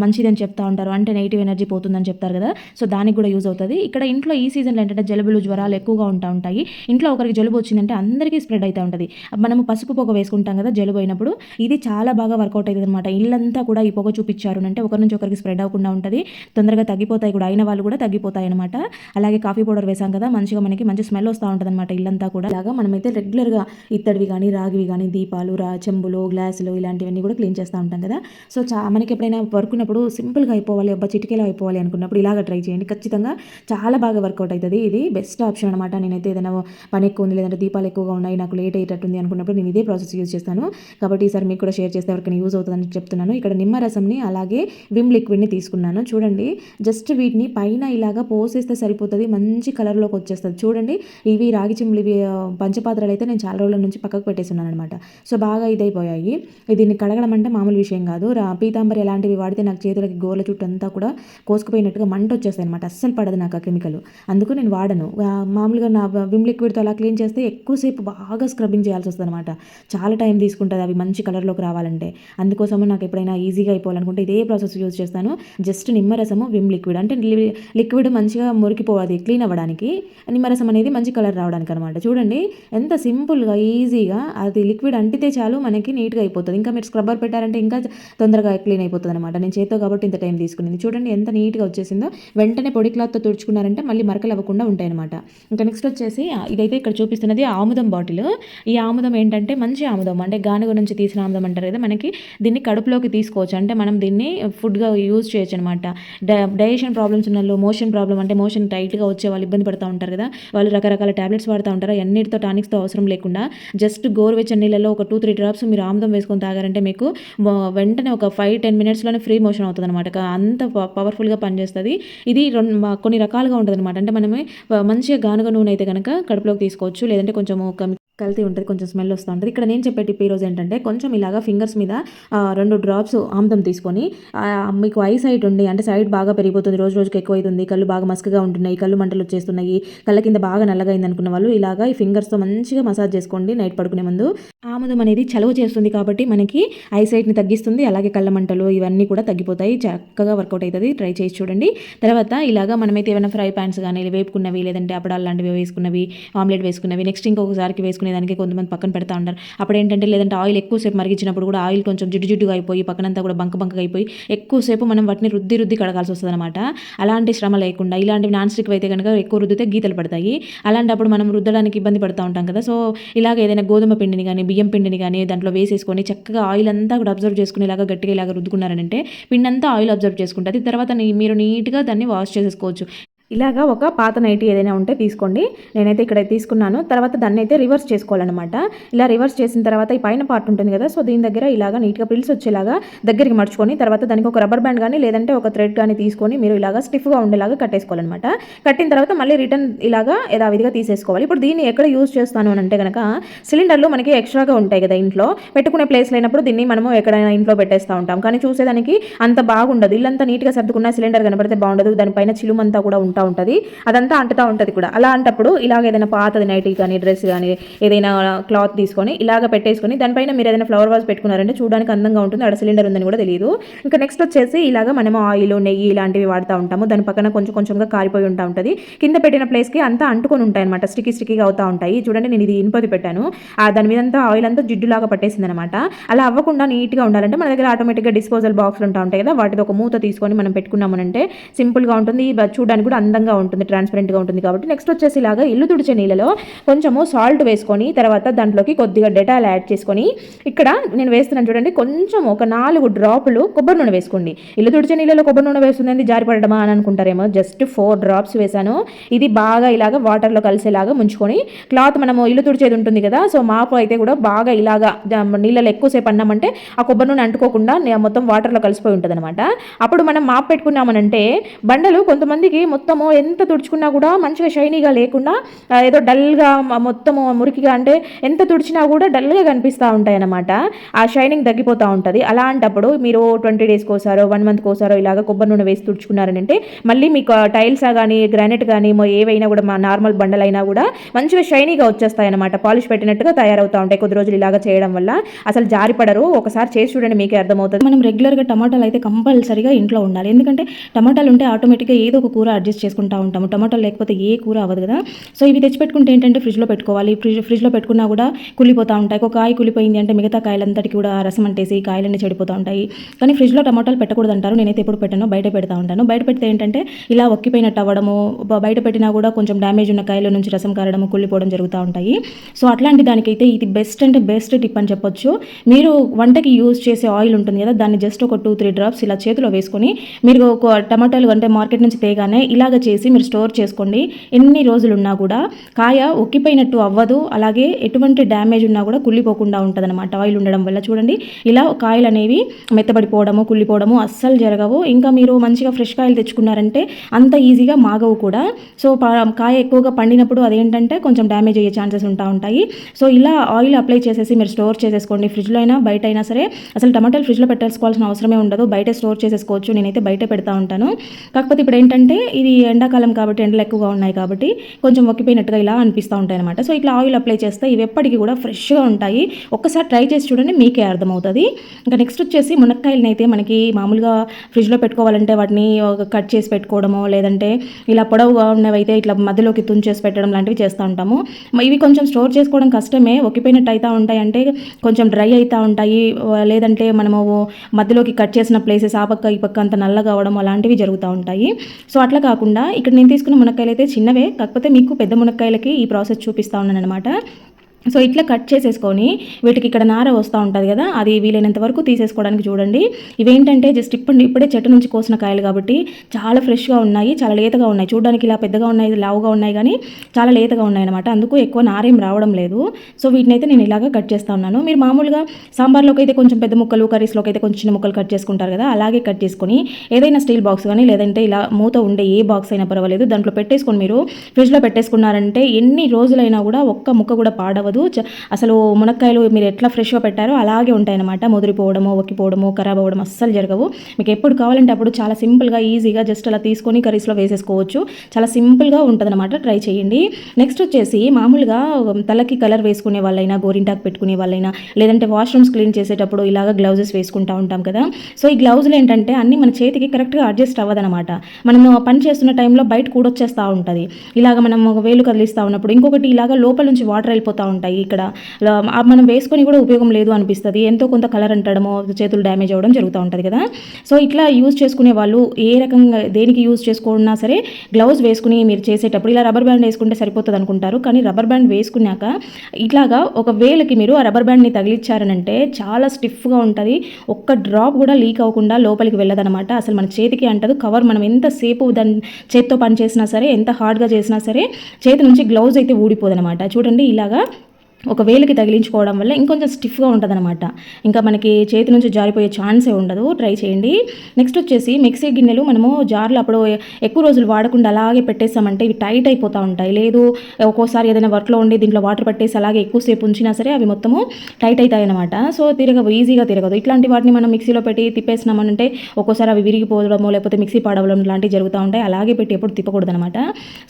మంచిదని చెప్తా ఉంటారు. అంటే నెగిటివ్ ఎనర్జీ పోతుందని చెప్తారు కదా. సో దానికి కూడా యూజ్ అవుతుంది. ఇక్కడ ఇంట్లో ఈ సీజన్లో ఏంటంటే జలుబులు జ్వరాలు ఎక్కువగా ఉంటా ఉంటాయి. ఇంట్లో ఒకరికి జలుబు వచ్చిందంటే అందరికీ స్ప్రెడ్ అవుతూ ఉంటుంది. మనము పసుపు పొగ వేసుకుంటాం కదా జలుబు అయినప్పుడు ఇది చాలా బాగా వర్కౌట్ అవుతుంది అనమాట ఇల్లంతా కూడా ఈ పొగ చూపించారు అంటే ఒకరి నుంచి ఒకరికి స్ప్రెడ్ అవ్వకుండా ఉంటుంది. తొందరగా తగ్గిపోతాయి కూడా. అయిన వాళ్ళు కూడా తగ్గిపోతాయి అనమాట అలాగే కాఫీ పౌడర్ వేసాం కదా మంచిగా మనకి మంచి స్మెల్ వస్తూ ఉంటుంది అనమాట ఇల్లంతా కూడా ఇలాగా మనమైతే రెగ్యులర్గా ఇత్తడివి కానీ రాగివి కానీ దీపాలు రా చెంబులు గ్లాసులు ఇలాంటివన్నీ కూడా క్లీన్ చేస్తూ ఉంటాం కదా. సో చా మనకి ఎప్పుడైనా వర్క్ ఉన్నప్పుడు సింపుల్గా అయిపోవాలి అబ్బా చిటికేలా అయిపోవాలి అనుకున్నప్పుడు ఇలాగ ట్రై చేయండి. ఖచ్చితంగా చాలా బాగా వర్కౌట్ అవుతుంది. ఇది బెస్ట్ ఆప్షన్ అనమాట నేనైతే ఏదైనా పని ఎక్కువ ఉంది లేదంటే దీపాలు ఎక్కువగా ఉన్నాయి నాకు లేట్ అయ్యేటట్టుంది అనుకున్నప్పుడు నేను ఇదే ప్రాసెస్ యూజ్ చేస్తాను. కాబట్టి ఈసారి మీకు కూడా షేర్ చేస్తే ఎవరికైనా యూజ్ అవుతుందని చెప్తున్నాను. ఇక్కడ నిమ్మరసంని అలాగే విమ్ లిక్విడ్ని తీసుకున్నాను. చూడండి జస్ట్ వీటిని పైన ఇలాగా పోసేస్తే సరిపోతుంది. మంచి కలర్లోకి వచ్చేస్తుంది. చూడండి ఇవి రాగి చెంబులు ఇవి పంచపాత్రలు అయితే నేను చాలా రోజుల నుంచి పక్కకు పెట్టేస్తున్నాను అనమాట సో బాగా ఇదైపోయాయి. దీన్ని కడగడం అంటే మామూలు విషయం కాదు. రా పీతాంబరి ఎలాంటివి వాడితే నాకు చేతులకి గోర్ల చుట్టూ అంతా కూడా కోసుకుపోయినట్టుగా మంట వచ్చేస్తాయి అనమాట అస్సలు పడదు నాకు ఆ కెమికల్. అందుకు నేను వాడను. మామూలుగా నా విమ్ లిక్విడ్తో అలా క్లీన్ చేస్తే ఎక్కువసేపు బాగా స్క్రబ్బింగ్ చేయాల్సి వస్తుంది అనమాట చాలా టైం తీసుకుంటుంది అవి మంచి కలర్లోకి రావాలంటే. అందుకోసము నాకు ఎప్పుడైనా ఈజీగా అయిపోవాలనుకుంటే ఇదే ప్రాసెస్ యూజ్ చేస్తాను. జస్ట్ నిమ్మరసము విమ్ లిక్విడ్. అంటే లిక్విడ్ మంచిగా మురికిపోవాలి క్లీన్ అవ్వడానికి. నిమ్మరసం అనేది మంచి కలర్ రావడానికి అనమాట చూడండి ఎంత సింపుల్గా ఈజీగా అది లిక్విడ్ అంటితే చాలు మనకి నీట్గా అయిపోతుంది. ఇంకా మీరు స్క్రబ్బర్ పెట్టారంటే ఇంకా తొందరగా క్లీన్ అయిపోతుంది అనమాట నేను చేత్తో కాబట్టి ఇంత టైం తీసుకునేది. చూడండి ఎంత నీట్గా వచ్చేసిందో. వెంటనే పొడి క్లాత్తో తుడుచుకున్నారంటే మళ్ళీ మరకలు అవ్వకుండా ఉంటాయన్నమాట. ఇంకా నెక్స్ట్ వచ్చేసి ఇదైతే ఇక్కడ చూపిస్తున్నది ఆముదం బాటిల్. ఈ ఆముదం ఏంటంటే మంచి ఆముదం. అంటే గానుగ నుంచి తీసిన ఆముదం అంటారు కదా మనకి దీన్ని కడుపులోకి తీసుకోవచ్చు. అంటే మనం దీన్ని ఫుడ్గా యూజ్ చేయొచ్చు అనమాట డైజెషన్ ప్రాబ్లమ్స్ ఉన్న మోషన్ ప్రాబ్లం అంటే మోషన్ టైట్గా వచ్చే వాళ్ళు ఇబ్బంది పడుతూ ఉంటారు కదా. వాళ్ళు రకరకాల టాబ్లెట్స్ వాడుతూ ఉంటారు? అన్నిటితో టానిక్స్తో అవసరం లేకుండా జస్ట్ గోరువెచ్చని నీళ్ళలో ఒక టూ త్రీ డ్రాప్స్ మీరు ఆముదం వేసుకొని తాగారంటే మీకు వెంటనే ఒక ఫైవ్ టెన్ మినిట్స్లోనే ఫ్రీ మోషన్ అవుతుంది అనమాట అంత పవర్ఫుల్గా పనిచేస్తుంది. ఇది రెండు కొన్ని రకాలుగా ఉంటుంది అనమాట అంటే మనమే మంచిగా గానుగ నూనె అయితే కనుక కడుపులోకి తీసుకోవచ్చు. లేదంటే కొంచెం ఒక కల్తీ ఉంటుంది కొంచెం స్మెల్ వస్తూ ఉంటుంది. ఇక్కడ నేను చెప్పే టిప్ ఈరోజు ఏంటంటే కొంచెం ఇలాగా ఫింగర్స్ మీద రెండు డ్రాప్స్ ఆమ్దం తీసుకొని మీకు ఐ సైట్ ఉండి అంటే సైడ్ బాగా పెరిగిపోతుంది రోజు రోజుకి ఎక్కువ అవుతుంది కళ్ళు బాగా మస్కగా ఉంటున్నాయి కళ్ళు మంటలు వచ్చేస్తున్నాయి కళ్ళ కింద బాగా నల్లగా అనుకున్న వాళ్ళు ఇలాగా ఈ ఫింగర్స్తో మంచిగా మసాజ్ చేసుకోండి నైట్ పడుకునే ముందు. ఆముదం అనేది చలవ చేస్తుంది కాబట్టి మనకి ఐ సైట్ని తగ్గిస్తుంది అలాగే కళ్ళ మంటలు ఇవన్నీ కూడా తగ్గిపోతాయి చక్కగా వర్కౌట్ అవుతుంది ట్రై చేసి చూడండి. తర్వాత ఇలాగా మనమైతే ఏమైనా ఫ్రై ప్యాన్స్ కానీ వేపుకున్నవి లేదంటే అప్పడాలు లాంటివి వేసుకున్నవి ఆమ్లెట్ వేసుకున్నవి నెక్స్ట్ ఇంకొకసారికి వేసుకునేదానికి కొంతమంది పక్కన పెడతా ఉంటారు అప్పుడు ఏంటంటే లేదంటే ఆయిల్ ఎక్కువసేపు మరిగించినప్పుడు కూడా ఆయిల్ కొంచెం జిడ్డు జిడ్డుగా అయిపోయి పక్కనంతా కూడా బంక బంకగా అయిపోయి ఎక్కువసేపు మనం వాటిని రుద్ది రుద్ది కడగాల్సి వస్తుంది అనమాట అలాంటి శ్రమ లేకుండా ఇలాంటివి నాన్ స్టిక్ అయితే కనుక ఎక్కువ రుద్దితే గీతలు పడతాయి. అలాంటప్పుడు మనం రుద్దడానికి ఇబ్బంది పడుతూ ఉంటాం కదా. సో ఇలాగ ఏదైనా గోధుమ పిండిని కానీ బియ్యం పిండిని కానీ దాంట్లో వేసేసుకొని చక్కగా ఆయిల్ అంతా కూడా అబ్జర్వ్ చేసుకుని ఇలాగ గట్టిగా ఇలాగ రుద్దుకున్నారంటే పిండి అంతా ఆయిల్ అబ్జర్వ్ చేసుకుంటుంది. తర్వాత మీరు నీట్గా దాన్ని వాష్ చేసేసుకోవచ్చు. ఇలాగా ఒక పాత నైటీ ఏదైనా ఉంటే తీసుకోండి. నేనైతే ఇక్కడ తీసుకున్నాను. తర్వాత దాన్ని అయితే రివర్స్ చేసుకోవాలన్నమాట. ఇలా రివర్స్ చేసిన తర్వాత ఈ పైన పార్ట్ ఉంటుంది కదా సో దీని దగ్గర ఇలాగా నీట్గా పిల్స్ వచ్చేలాగా దగ్గరికి మర్చుకొని తర్వాత దానికి ఒక రబ్బర్ బ్యాండ్ కానీ లేదంటే ఒక థ్రెడ్ కానీ తీసుకొని మీరు ఇలాగా స్టిఫ్గా ఉండేలాగా కట్టేసుకోవాలన్నమాట. కట్టిన తర్వాత మళ్ళీ రిటర్న్ ఇలాగా యథావిధిగా తీసేసుకోవాలి. ఇప్పుడు దీన్ని ఎక్కడ యూజ్ చేస్తాను అని అంటే కనుక సిలిండర్లు మనకి ఎక్స్ట్రాగా ఉంటాయి కదా ఇంట్లో. పెట్టుకునే ప్లేస్ లేనప్పుడు దీన్ని మనము ఎక్కడైనా ఇంట్లో పెట్టేస్తూ ఉంటాం. కానీ చూసేదానికి అంత బాగుండదు. ఇల్లంతా నీట్గా సర్దుకున్న సిలిండర్ కనబడితే బాగుండదు. దానిపైన చిలుమంతా కూడా ఉంటా. ఉంటుంది. అదంతా అంటుతా ఉంటుంది కూడా. అలా అంటప్పుడు ఇలాగ ఏదైనా పాతది నైటీ కానీ డ్రెస్ కానీ ఏదైనా క్లాత్ తీసుకొని ఇలాగ పెట్టేసుకొని దానిపైన మీరు ఏదైనా ఫ్లవర్ వాజ్ పెట్టుకున్నారంటే చూడడానికి అందంగా ఉంటుంది. అక్కడ సిలిండర్ ఉందని కూడా తెలియదు ఇంకా నెక్స్ట్ వచ్చేసి ఇలాగ మనము ఆయిల్ నెయ్యి ఇలాంటివి వాడుతూ ఉంటాము. దాని పక్కన కొంచెం కొంచెంగా కారిపోయి ఉంటా ఉంటుంది. కింద పెట్టిన ప్లేస్కి అంతా అంటుకొని ఉంటాయి అనమాట స్టికీ స్టికీగా అవుతా ఉంటాయి. చూడండి నేను ఇది ఇనుపది పెట్టాను. ఆ దాని మీద అంతా ఆయిల్ అంతా జిడ్డులాగా పట్టేసింది అనమాట అలా అవ్వకుండా నీట్గా ఉండాలంటే మన దగ్గర ఆటోమేటిక్గా డిస్పోజల్ బాక్స్లు ఉంటా ఉంటాయి కదా. వాటిది ఒక మూత తీసుకొని మనం పెట్టుకున్నామనంటే సింపుల్గా ఉంటుంది. చూడడానికి కూడా అందంగా ఉంటుంది ట్రాన్స్పరెంట్గా ఉంటుంది కాబట్టి నెక్స్ట్ వచ్చేసి ఇలాగా ఇల్లు తుడిచే నీళ్ళలో కొంచెము సాల్ట్ వేసుకొని తర్వాత దాంట్లోకి కొద్దిగా డెటాల్ యాడ్ చేసుకొని ఇక్కడ నేను వేస్తున్నాను చూడండి కొంచెం ఒక నాలుగు డ్రాపులు కొబ్బరి నూనె వేసుకోండి. ఇల్లు తుడిచే నీళ్ళలో కొబ్బరి నూనె వేస్తుంది జారిపడమా అని అనుకుంటారేమో. జస్ట్ ఫోర్ డ్రాప్స్ వేసాను ఇది బాగా ఇలాగా వాటర్లో కలిసేలాగా ముంచుకొని క్లాత్ మనము ఇల్లు తుడిచేది ఉంటుంది కదా సో మాపు అయితే కూడా బాగా ఇలాగా నీళ్ళలో ఎక్కువసేపు అన్నామంటే ఆ కొబ్బరి నూనె అంటుకోకుండా మొత్తం వాటర్లో కలిసిపోయి ఉంటుంది అనమాట అప్పుడు మనం మాపు పెట్టుకున్నామనంటే బండలు కొంతమందికి మొత్తం మొత్తము ఎంత తుడుచుకున్నా కూడా మంచిగా షైనీగా లేకుండా ఏదో డల్గా మొత్తము మురికిగా అంటే ఎంత తుడిచినా కూడా డల్గా కనిపిస్తూ ఉంటాయి అన్నమాట ఆ షైనింగ్ తగ్గిపోతూ ఉంటుంది. అలాంటప్పుడు మీరు ట్వంటీ డేస్కి ఒకసారో వన్ మంత్కి ఒకసారో ఇలాగ కొబ్బరి నూనె వేసి తుడుచుకున్నారని అంటే మళ్ళీ మీకు టైల్స్ కానీ గ్రానైట్ కానీ ఏవైనా కూడా మా నార్మల్ బండలైనా కూడా మంచిగా షైనీగా వచ్చేస్తాయనమాట పాలిష్ పెట్టినట్టుగా తయారవుతూ ఉంటాయి కొద్ది రోజులు ఇలాగ చేయడం వల్ల. అసలు జారిపడరు. ఒకసారి చేసి చూడండి మీకే అర్థమవుతుంది. మనం రెగ్యులర్గా టమాటాలు అయితే కంపల్సరీగా ఇంట్లో ఉండాలి. ఎందుకంటే టమాటాలు ఉంటే ఆటోమేటిక్గా ఏదో ఒక కూర అడ్జస్ట్ చేసుకుంటూ ఉంటాము. టమాటాలు లేకపోతే ఏ కూర అవ్వదు కదా. సో ఇవి తెచ్చిపెట్టుకుంటే ఏంటంటే ఫ్రిడ్జ్లో పెట్టుకోవాలి. ఫ్రిడ్జ్ ఫ్రిడ్జ్లో పెట్టుకున్నా కూడా కులిపోతూ ఉంటాయి. ఒక కాయ కులిపోయింది అంటే మిగతా కాయలంతటికి కూడా రసం అంటేసి కాయలన్నీ చెడిపోతూ ఉంటాయి. కానీ ఫ్రిడ్జ్లో టమాటాలు పెట్టకూడదు అంటారు నేనైతే ఎప్పుడు పెట్టాను. బయట పెడతా ఉంటాను. బయట పెడితే ఏంటంటే ఇలా ఒక్కిపోయినట్టు అవ్వడము బయట పెట్టినా కూడా కొంచెం డ్యామేజ్ ఉన్న కాయల నుంచి రసం కారడము కుళ్ళిపోవడం జరుగుతూ ఉంటాయి. సో అట్లాంటి దానికైతే ఇది బెస్ట్ అంటే బెస్ట్ టిప్ అని చెప్పొచ్చు. మీరు వంటకి యూజ్ చేసే ఆయిల్ ఉంటుంది కదా దాన్ని జస్ట్ ఒక టూ త్రీ డ్రాప్స్ ఇలా చేతిలో వేసుకొని మీరు ఒక టమాటాలు అంటే మార్కెట్ నుంచి తేగానే ఇలాగ చేసి మీరు స్టోర్ చేసుకోండి. ఎన్ని రోజులు ఉన్నా కూడా కాయ ఒక్కిపోయినట్టు అవ్వదు. అలాగే ఎటువంటి డ్యామేజ్ ఉన్నా కూడా కుళ్ళిపోకుండా ఉంటుంది అనమాట ఆయిల్ ఉండడం వల్ల చూడండి. ఇలా కాయలు అనేవి మెత్తబడిపోవడము కుళ్ళిపోవడము అస్సలు జరగవు. ఇంకా మీరు మంచిగా ఫ్రెష్ కాయలు తెచ్చుకున్నారంటే అంత ఈజీగా మాగవు కూడా. సో కాయ ఎక్కువగా పండినప్పుడు అదేంటంటే కొంచెం డ్యామేజ్ అయ్యే ఛాన్సెస్ ఉంటా ఉంటాయి. సో ఇలా ఆయిల్ అప్లై చేసేసి మీరు స్టోర్ చేసేసుకోండి. ఫ్రిడ్జ్లో అయినా బయట అయినా సరే అసలు టమాటాలు ఫ్రిడ్జ్లో పెట్టేసుకోవాల్సిన అవసరమే ఉండదు. బయట స్టోర్ చేసేసుకోవచ్చు. నేనైతే బయట పెడతా ఉంటాను. కాకపోతే ఇప్పుడు ఏంటంటే ఇది ఎండాకాలం కాబట్టి ఎండలు ఎక్కువగా ఉన్నాయి కాబట్టి కొంచెం ఒక్కిపోయినట్టుగా ఇలా అనిపిస్తూ ఉంటాయి అనమాట సో ఇట్లా ఆయిల్ అప్లై చేస్తే ఇవి ఎప్పటికీ కూడా ఫ్రెష్గా ఉంటాయి. ఒక్కసారి ట్రై చేసి చూడండి మీకే అర్థమవుతుంది. ఇంకా నెక్స్ట్ వచ్చేసి మునక్కాయలని అయితే మనకి మామూలుగా ఫ్రిడ్జ్లో పెట్టుకోవాలంటే వాటిని కట్ చేసి పెట్టుకోవడమో లేదంటే ఇలా పొడవుగా ఉన్నవైతే ఇట్లా మధ్యలోకి తుంచేసి పెట్టడం లాంటివి చేస్తూ ఉంటాము. ఇవి కొంచెం స్టోర్ చేసుకోవడం కష్టమే. ఒక్కిపోయినట్టు అవుతూ ఉంటాయి అంటే కొంచెం డ్రై అవుతూ ఉంటాయి. లేదంటే మనము మధ్యలోకి కట్ చేసిన ప్లేసెస్ ఆ పక్క ఈ పక్క అంత నల్లగా అవడం అలాంటివి జరుగుతూ ఉంటాయి. సో అట్లా కాకుండా ఇక్కడ నేను తీసుకున్న మునక్కాయలు అయితే చిన్నవే కాకపోతే మీకు పెద్ద మునక్కాయలకి ఈ ప్రాసెస్ చూపిస్తా ఉన్నాను అనమాట సో ఇట్లా కట్ చేసేసుకొని వీటికి ఇక్కడ నార వస్తూ ఉంటుంది కదా అది వీలైనంత వరకు తీసేసుకోవడానికి చూడండి. ఇవేంటంటే జస్ట్ ఇప్పుడు ఇప్పుడే చెట్టు నుంచి కోసిన కాయలు కాబట్టి చాలా ఫ్రెష్గా ఉన్నాయి చాలా లేతగా ఉన్నాయి. చూడడానికి ఇలా పెద్దగా ఉన్నాయి లావుగా ఉన్నాయి కానీ చాలా లేతగా ఉన్నాయి అనమాట అందుకు ఎక్కువ నారేం రావడం లేదు. సో వీటిని అయితే నేను ఇలాగ కట్ చేస్తా ఉన్నాను. మీరు మామూలుగా సాంబార్లోకి అయితే కొంచెం పెద్ద ముక్కలు కర్రీస్లోకి అయితే కొంచెం చిన్న ముక్కలు కట్ చేసుకుంటారు కదా అలాగే కట్ చేసుకొని ఏదైనా స్టీల్ బాక్స్ కానీ లేదంటే ఇలా మూత ఉండే ఏ బాక్స్ అయినా పర్వాలేదు దాంట్లో పెట్టేసుకొని మీరు ఫ్రిడ్జ్లో పెట్టేసుకున్నారంటే ఎన్ని రోజులైనా కూడా ఒక్క ముక్క కూడా పాడవ అవ్వదు. అసలు మునక్కాయలు మీరు ఎట్లా ఫ్రెష్గా పెట్టారో అలాగే ఉంటాయన్నమాట. ముదిరిపోవడము ఒక్కిపోవడము ఖరాబ్ అవ్వడం అస్సలు జరగవు. మీకు ఎప్పుడు కావాలంటే అప్పుడు చాలా సింపుల్గా ఈజీగా జస్ట్ అలా తీసుకొని కర్రీస్లో వేసేసుకోవచ్చు. చాలా సింపుల్గా ఉంటుందన్నమాట. ట్రై చేయండి. నెక్స్ట్ వచ్చేసి మామూలుగా తలకి కలర్ వేసుకునే వాళ్ళైనా గోరింటాకు పెట్టుకునే వాళ్ళైనా లేదంటే వాష్రూమ్స్ క్లీన్ చేసేటప్పుడు ఇలాగ గ్లౌజెస్ వేసుకుంటూ ఉంటాం కదా. సో ఈ గ్లౌజులు ఏంటంటే అన్ని మన చేతికి కరెక్ట్గా అడ్జస్ట్ అవ్వదనమాట మనం పని చేస్తున్న టైంలో బయట కూడొచ్చేస్తూ ఉంటుంది. ఇలాగ మనం వేలు కదిలిస్తూ ఉన్నప్పుడు ఇంకొకటి ఇలాగ లోపల నుంచి వాటర్ వెళ్ళిపోతూ ఉంటాయి ఇక్కడ. మనం వేసుకొని కూడా ఉపయోగం లేదు అనిపిస్తుంది. ఎంతో కొంత కలర్ అంటడమో చేతులు డ్యామేజ్ అవ్వడం జరుగుతూ ఉంటుంది కదా. సో ఇట్లా యూజ్ చేసుకునే వాళ్ళు ఏ రకంగా దేనికి యూజ్ చేసుకున్నా సరే గ్లౌజ్ వేసుకుని మీరు చేసేటప్పుడు ఇలా రబ్బర్ బ్యాండ్ వేసుకుంటే సరిపోతుంది అనుకుంటారు. కానీ రబ్బర్ బ్యాండ్ వేసుకున్నాక ఇట్లాగా ఒక వేలకి మీరు ఆ రబ్బర్ బ్యాండ్ని తగిలిచ్చారనంటే చాలా స్టిఫ్గా ఉంటుంది. ఒక్క డ్రాప్ కూడా లీక్ అవ్వకుండా లోపలికి వెళ్ళదనమాట. అసలు మన చేతికి అంటదు. కవర్ మనం ఎంతసేపు దాని చేత్తో పని చేసినా సరే ఎంత హార్డ్గా చేసినా సరే చేతి నుంచి గ్లౌజ్ అయితే ఊడిపోదనమాట. చూడండి ఇలాగా ఒక వేలికి తగిలించుకోవడం వల్ల ఇంకొంచెం స్టిఫ్గా ఉంటుందన్నమాట. ఇంకా మనకి చేతి నుంచి జారిపోయే ఛాన్సే ఉండదు. ట్రై చేయండి. నెక్స్ట్ వచ్చేసి మిక్సీ గిన్నెలు మనము జార్లు అప్పుడు ఎక్కువ రోజులు వాడకుండా అలాగే పెట్టేసామంటే ఇవి టైట్ అయిపోతూ ఉంటాయి. లేదు ఒక్కోసారి ఏదైనా వర్క్లో ఉండి దీంట్లో వాటర్ పట్టేసి అలాగే ఎక్కువసేపు ఉంచినా సరే అవి మొత్తము టైట్ అవుతాయి అనమాట సో తిరగవు ఈజీగా తిరగదు. ఇట్లాంటి వాటిని మనం మిక్సీలో పెట్టి తిప్పేసినామనంటే ఒక్కోసారి అవి విరిగిపోవడము లేకపోతే మిక్సీ పాడవడం లాంటివి జరుగుతూ ఉంటాయి. అలాగే పెట్టి ఎప్పుడు తిప్పకూడదు అనమాట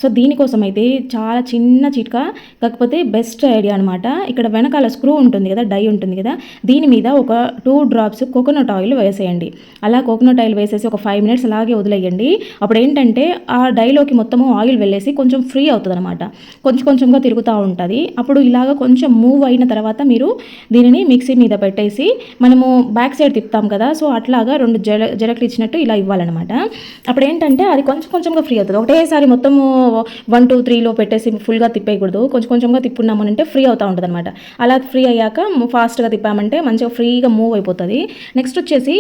సో దీనికోసం అయితే చాలా చిన్న చిట్కా కాకపోతే బెస్ట్ ఐడియా అనమాట ఇక్కడ వెనకాల స్క్రూ ఉంటుంది కదా డై ఉంటుంది కదా. దీని మీద ఒక టూ డ్రాప్స్ కోకోనట్ ఆయిల్ వేసేయండి. అలా కోకోనట్ ఆయిల్ వేసేసి ఒక ఫైవ్ మినిట్స్ అలాగే వదిలేయండి. అప్పుడు ఏంటంటే ఆ డైలోకి మొత్తము ఆయిల్ వెళ్ళేసి కొంచెం ఫ్రీ అవుతుంది అనమాట కొంచెం కొంచెంగా తిరుగుతూ ఉంటుంది. అప్పుడు ఇలాగ కొంచెం మూవ్ అయిన తర్వాత మీరు దీనిని మిక్సీ మీద పెట్టేసి మనము బ్యాక్ సైడ్ తిప్పుతాం కదా సో అట్లాగా రెండు జర జరకలు ఇచ్చినట్టు ఇలా ఇవ్వాలన్నమాట. అప్పుడు ఏంటంటే అది కొంచెం కొంచెంగా ఫ్రీ అవుతుంది. ఒకటేసారి మొత్తము వన్ టూ త్రీలో పెట్టేసి ఫుల్గా తిప్పేయకూడదు. కొంచెం కొంచెంగా తిప్పున్నామనంటే ఫ్రీ అవుతా ఉంటుంది అనమాట అలా ఫ్రీ అయ్యాక ఫాస్ట్గా తిప్పామంటే మంచిగా ఫ్రీగా మూవ్ అయిపోతుంది. నెక్స్ట్ వచ్చేసి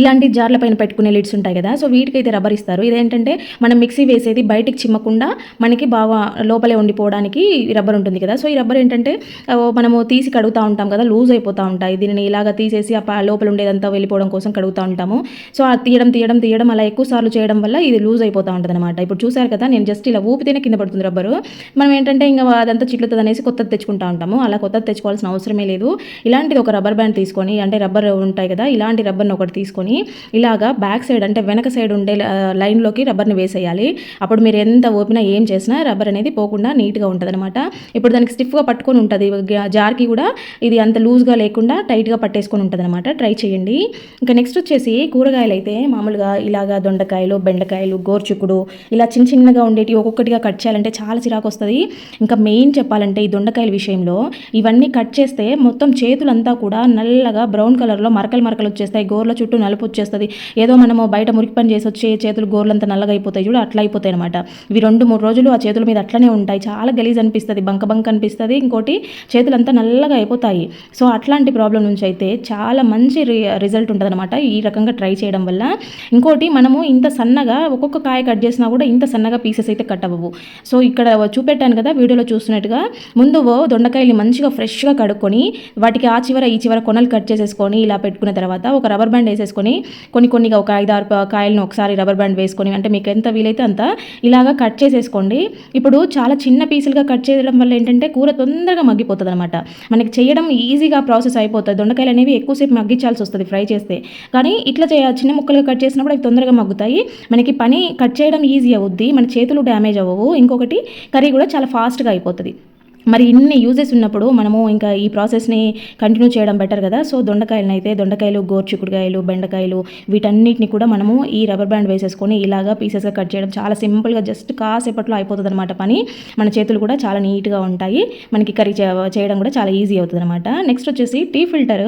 ఇలాంటి జార్ల పైన పెట్టుకునే లిడ్స్ ఉంటాయి కదా. సో వీటికైతే రబ్బర్ ఇస్తారు. ఇదేంటంటే మనం మిక్సీ వేసేది బయటికి చిమ్మకుండా మనకి బాగా లోపలే ఉండిపోవడానికి రబ్బర్ ఉంటుంది కదా. సో ఈ రబ్బర్ ఏంటంటే మనము తీసి కడుగుతూ ఉంటాం కదా. లూజ్ అయిపోతూ ఉంటాయి. దీనిని ఇలాగ తీసేసి ఆ లోపల ఉండేదంతా వెళ్ళిపోవడం కోసం కడుగుతూ ఉంటాము. సో ఆ తీయడం తీయడం తీయడం అలా ఎక్కువ సార్లు చేయడం వల్ల ఇది లూజ్ అయిపోతూ ఉంటుంది అనమాట ఇప్పుడు చూసారు కదా నేను జస్ట్ ఇలా ఊపితేనే కింద పడుతుంది రబ్బరు మనం ఏంటంటే ఇంకా అదంతా చిట్లుతుంది అనేసి కొత్తది తెచ్చుకుంటా ఉంటాము. అలా కొత్తది తెచ్చుకోవాల్సిన అవసరమే లేదు. ఇలాంటిది ఒక రబ్బర్ బ్యాండ్ తీసుకొని అంటే రబ్బర్ ఉంటాయి కదా ఇలాంటి రబ్బర్ని ఒకటి తీసుకొని ఇలాగా బ్యాక్ సైడ్ అంటే వెనక సైడ్ ఉండే లైన్లోకి రబ్బర్ని వేసేయాలి. అప్పుడు మీరు ఎంత ఓపినా ఏం చేసినా రబ్బర్ అనేది పోకుండా నీట్గా ఉంటుంది అనమాట ఇప్పుడు దానికి స్టిఫ్గా పట్టుకొని ఉంటుంది. జార్కి కూడా ఇది అంత లూజ్గా లేకుండా టైట్గా పట్టేసుకొని ఉంటుంది అనమాట ట్రై చేయండి. ఇంకా నెక్స్ట్ వచ్చేసి కూరగాయలు అయితే మామూలుగా ఇలాగా దొండకాయలు బెండకాయలు గోర్చుకుడు ఇలా చిన్న చిన్నగా ఉండేటి ఒక్కొక్కటిగా కట్ చేయాలంటే చాలా చిరాకు వస్తుంది. ఇంకా మెయిన్ చెప్పాలంటే ఈ దొండకాయల విషయంలో ఇవన్నీ కట్ చేస్తే మొత్తం చేతులంతా కూడా నల్లగా బ్రౌన్ కలర్లో మరకలు మరకలు వచ్చేస్తాయి. గోర్ల చుట్టూ నలుపు వచ్చేస్తుంది. ఏదో మనము బయట మురికి పని చేసి వచ్చే చేతులు గోర్లంతా నల్లగా అయిపోతాయి చూడు అట్లా అయిపోతాయి అనమాట ఇవి రెండు మూడు రోజులు ఆ చేతుల మీద అట్లనే ఉంటాయి. చాలా గలీజ్ అనిపిస్తుంది బంక బంక అనిపిస్తుంది. ఇంకోటి చేతులంతా నల్లగా అయిపోతాయి సో అట్లాంటి ప్రాబ్లం నుంచి అయితే చాలా మంచి రిజల్ట్ ఉంటుంది అనమాట ఈ రకంగా ట్రై చేయడం వల్ల. ఇంకోటి మనము ఇంత సన్నగా ఒక్కొక్క కాయ కట్ చేసినా కూడా ఇంత సన్నగా పీసెస్ అయితే కట్ అవ్వవు. సో ఇక్కడ చూపెట్టాను కదా వీడియోలో చూస్తున్నట్టుగా. ముందు దొండకాయలు మంచిగా ఫ్రెష్గా కడుక్కొని వాటికి ఆ చివర ఈ చివర కొనలు కట్ చేసేసుకొని ఇలా పెట్టుకున్న తర్వాత ఒక రబ్బర్ బ్యాండ్ వేసేసుకొని కొన్ని కొన్నిగా ఒక ఐదు ఆరు కాయలను ఒకసారి రబ్బర్ బ్యాండ్ వేసుకొని అంటే మీకు ఎంత వీలైతే అంత ఇలాగా కట్ చేసేసుకోండి. ఇప్పుడు చాలా చిన్న పీసులుగా కట్ చేయడం వల్ల ఏంటంటే కూర తొందరగా మగ్గిపోతుంది అనమాట మనకి చేయడం ఈజీగా ప్రాసెస్ అయిపోతుంది. దొండకాయలు అనేవి ఎక్కువసేపు మగ్గించాల్సి వస్తుంది ఫ్రై చేస్తే. కానీ ఇట్లా చేయ చిన్న ముక్కలుగా కట్ చేసినప్పుడు అవి తొందరగా మగ్గుతాయి. మనకి పని కట్ చేయడం ఈజీ అవుద్ది. మన చేతులు డ్యామేజ్ అవ్వవు. ఇంకొకటి కర్రీ కూడా చాలా ఫాస్ట్గా అయిపోతుంది. మరి ఇన్ని యూజెస్ ఉన్నప్పుడు మనము ఇంకా ఈ ప్రాసెస్ని కంటిన్యూ చేయడం బెటర్ కదా? సో దొండకాయలను అయితే దొండకాయలు గోర్చిక్కుడుకాయలు బెండకాయలు వీటన్నిటిని కూడా మనము ఈ రబ్బర్ బ్యాండ్ వేసేసుకొని ఇలాగా పీసెస్గా కట్ చేయడం చాలా సింపుల్గా జస్ట్ కాసేపట్లో అయిపోతుంది అనమాట పని. మన చేతులు కూడా చాలా నీట్గా ఉంటాయి. మనకి కర్రీ చేయడం కూడా చాలా ఈజీ అవుతుంది అనమాట నెక్స్ట్ వచ్చేసి టీ ఫిల్టర్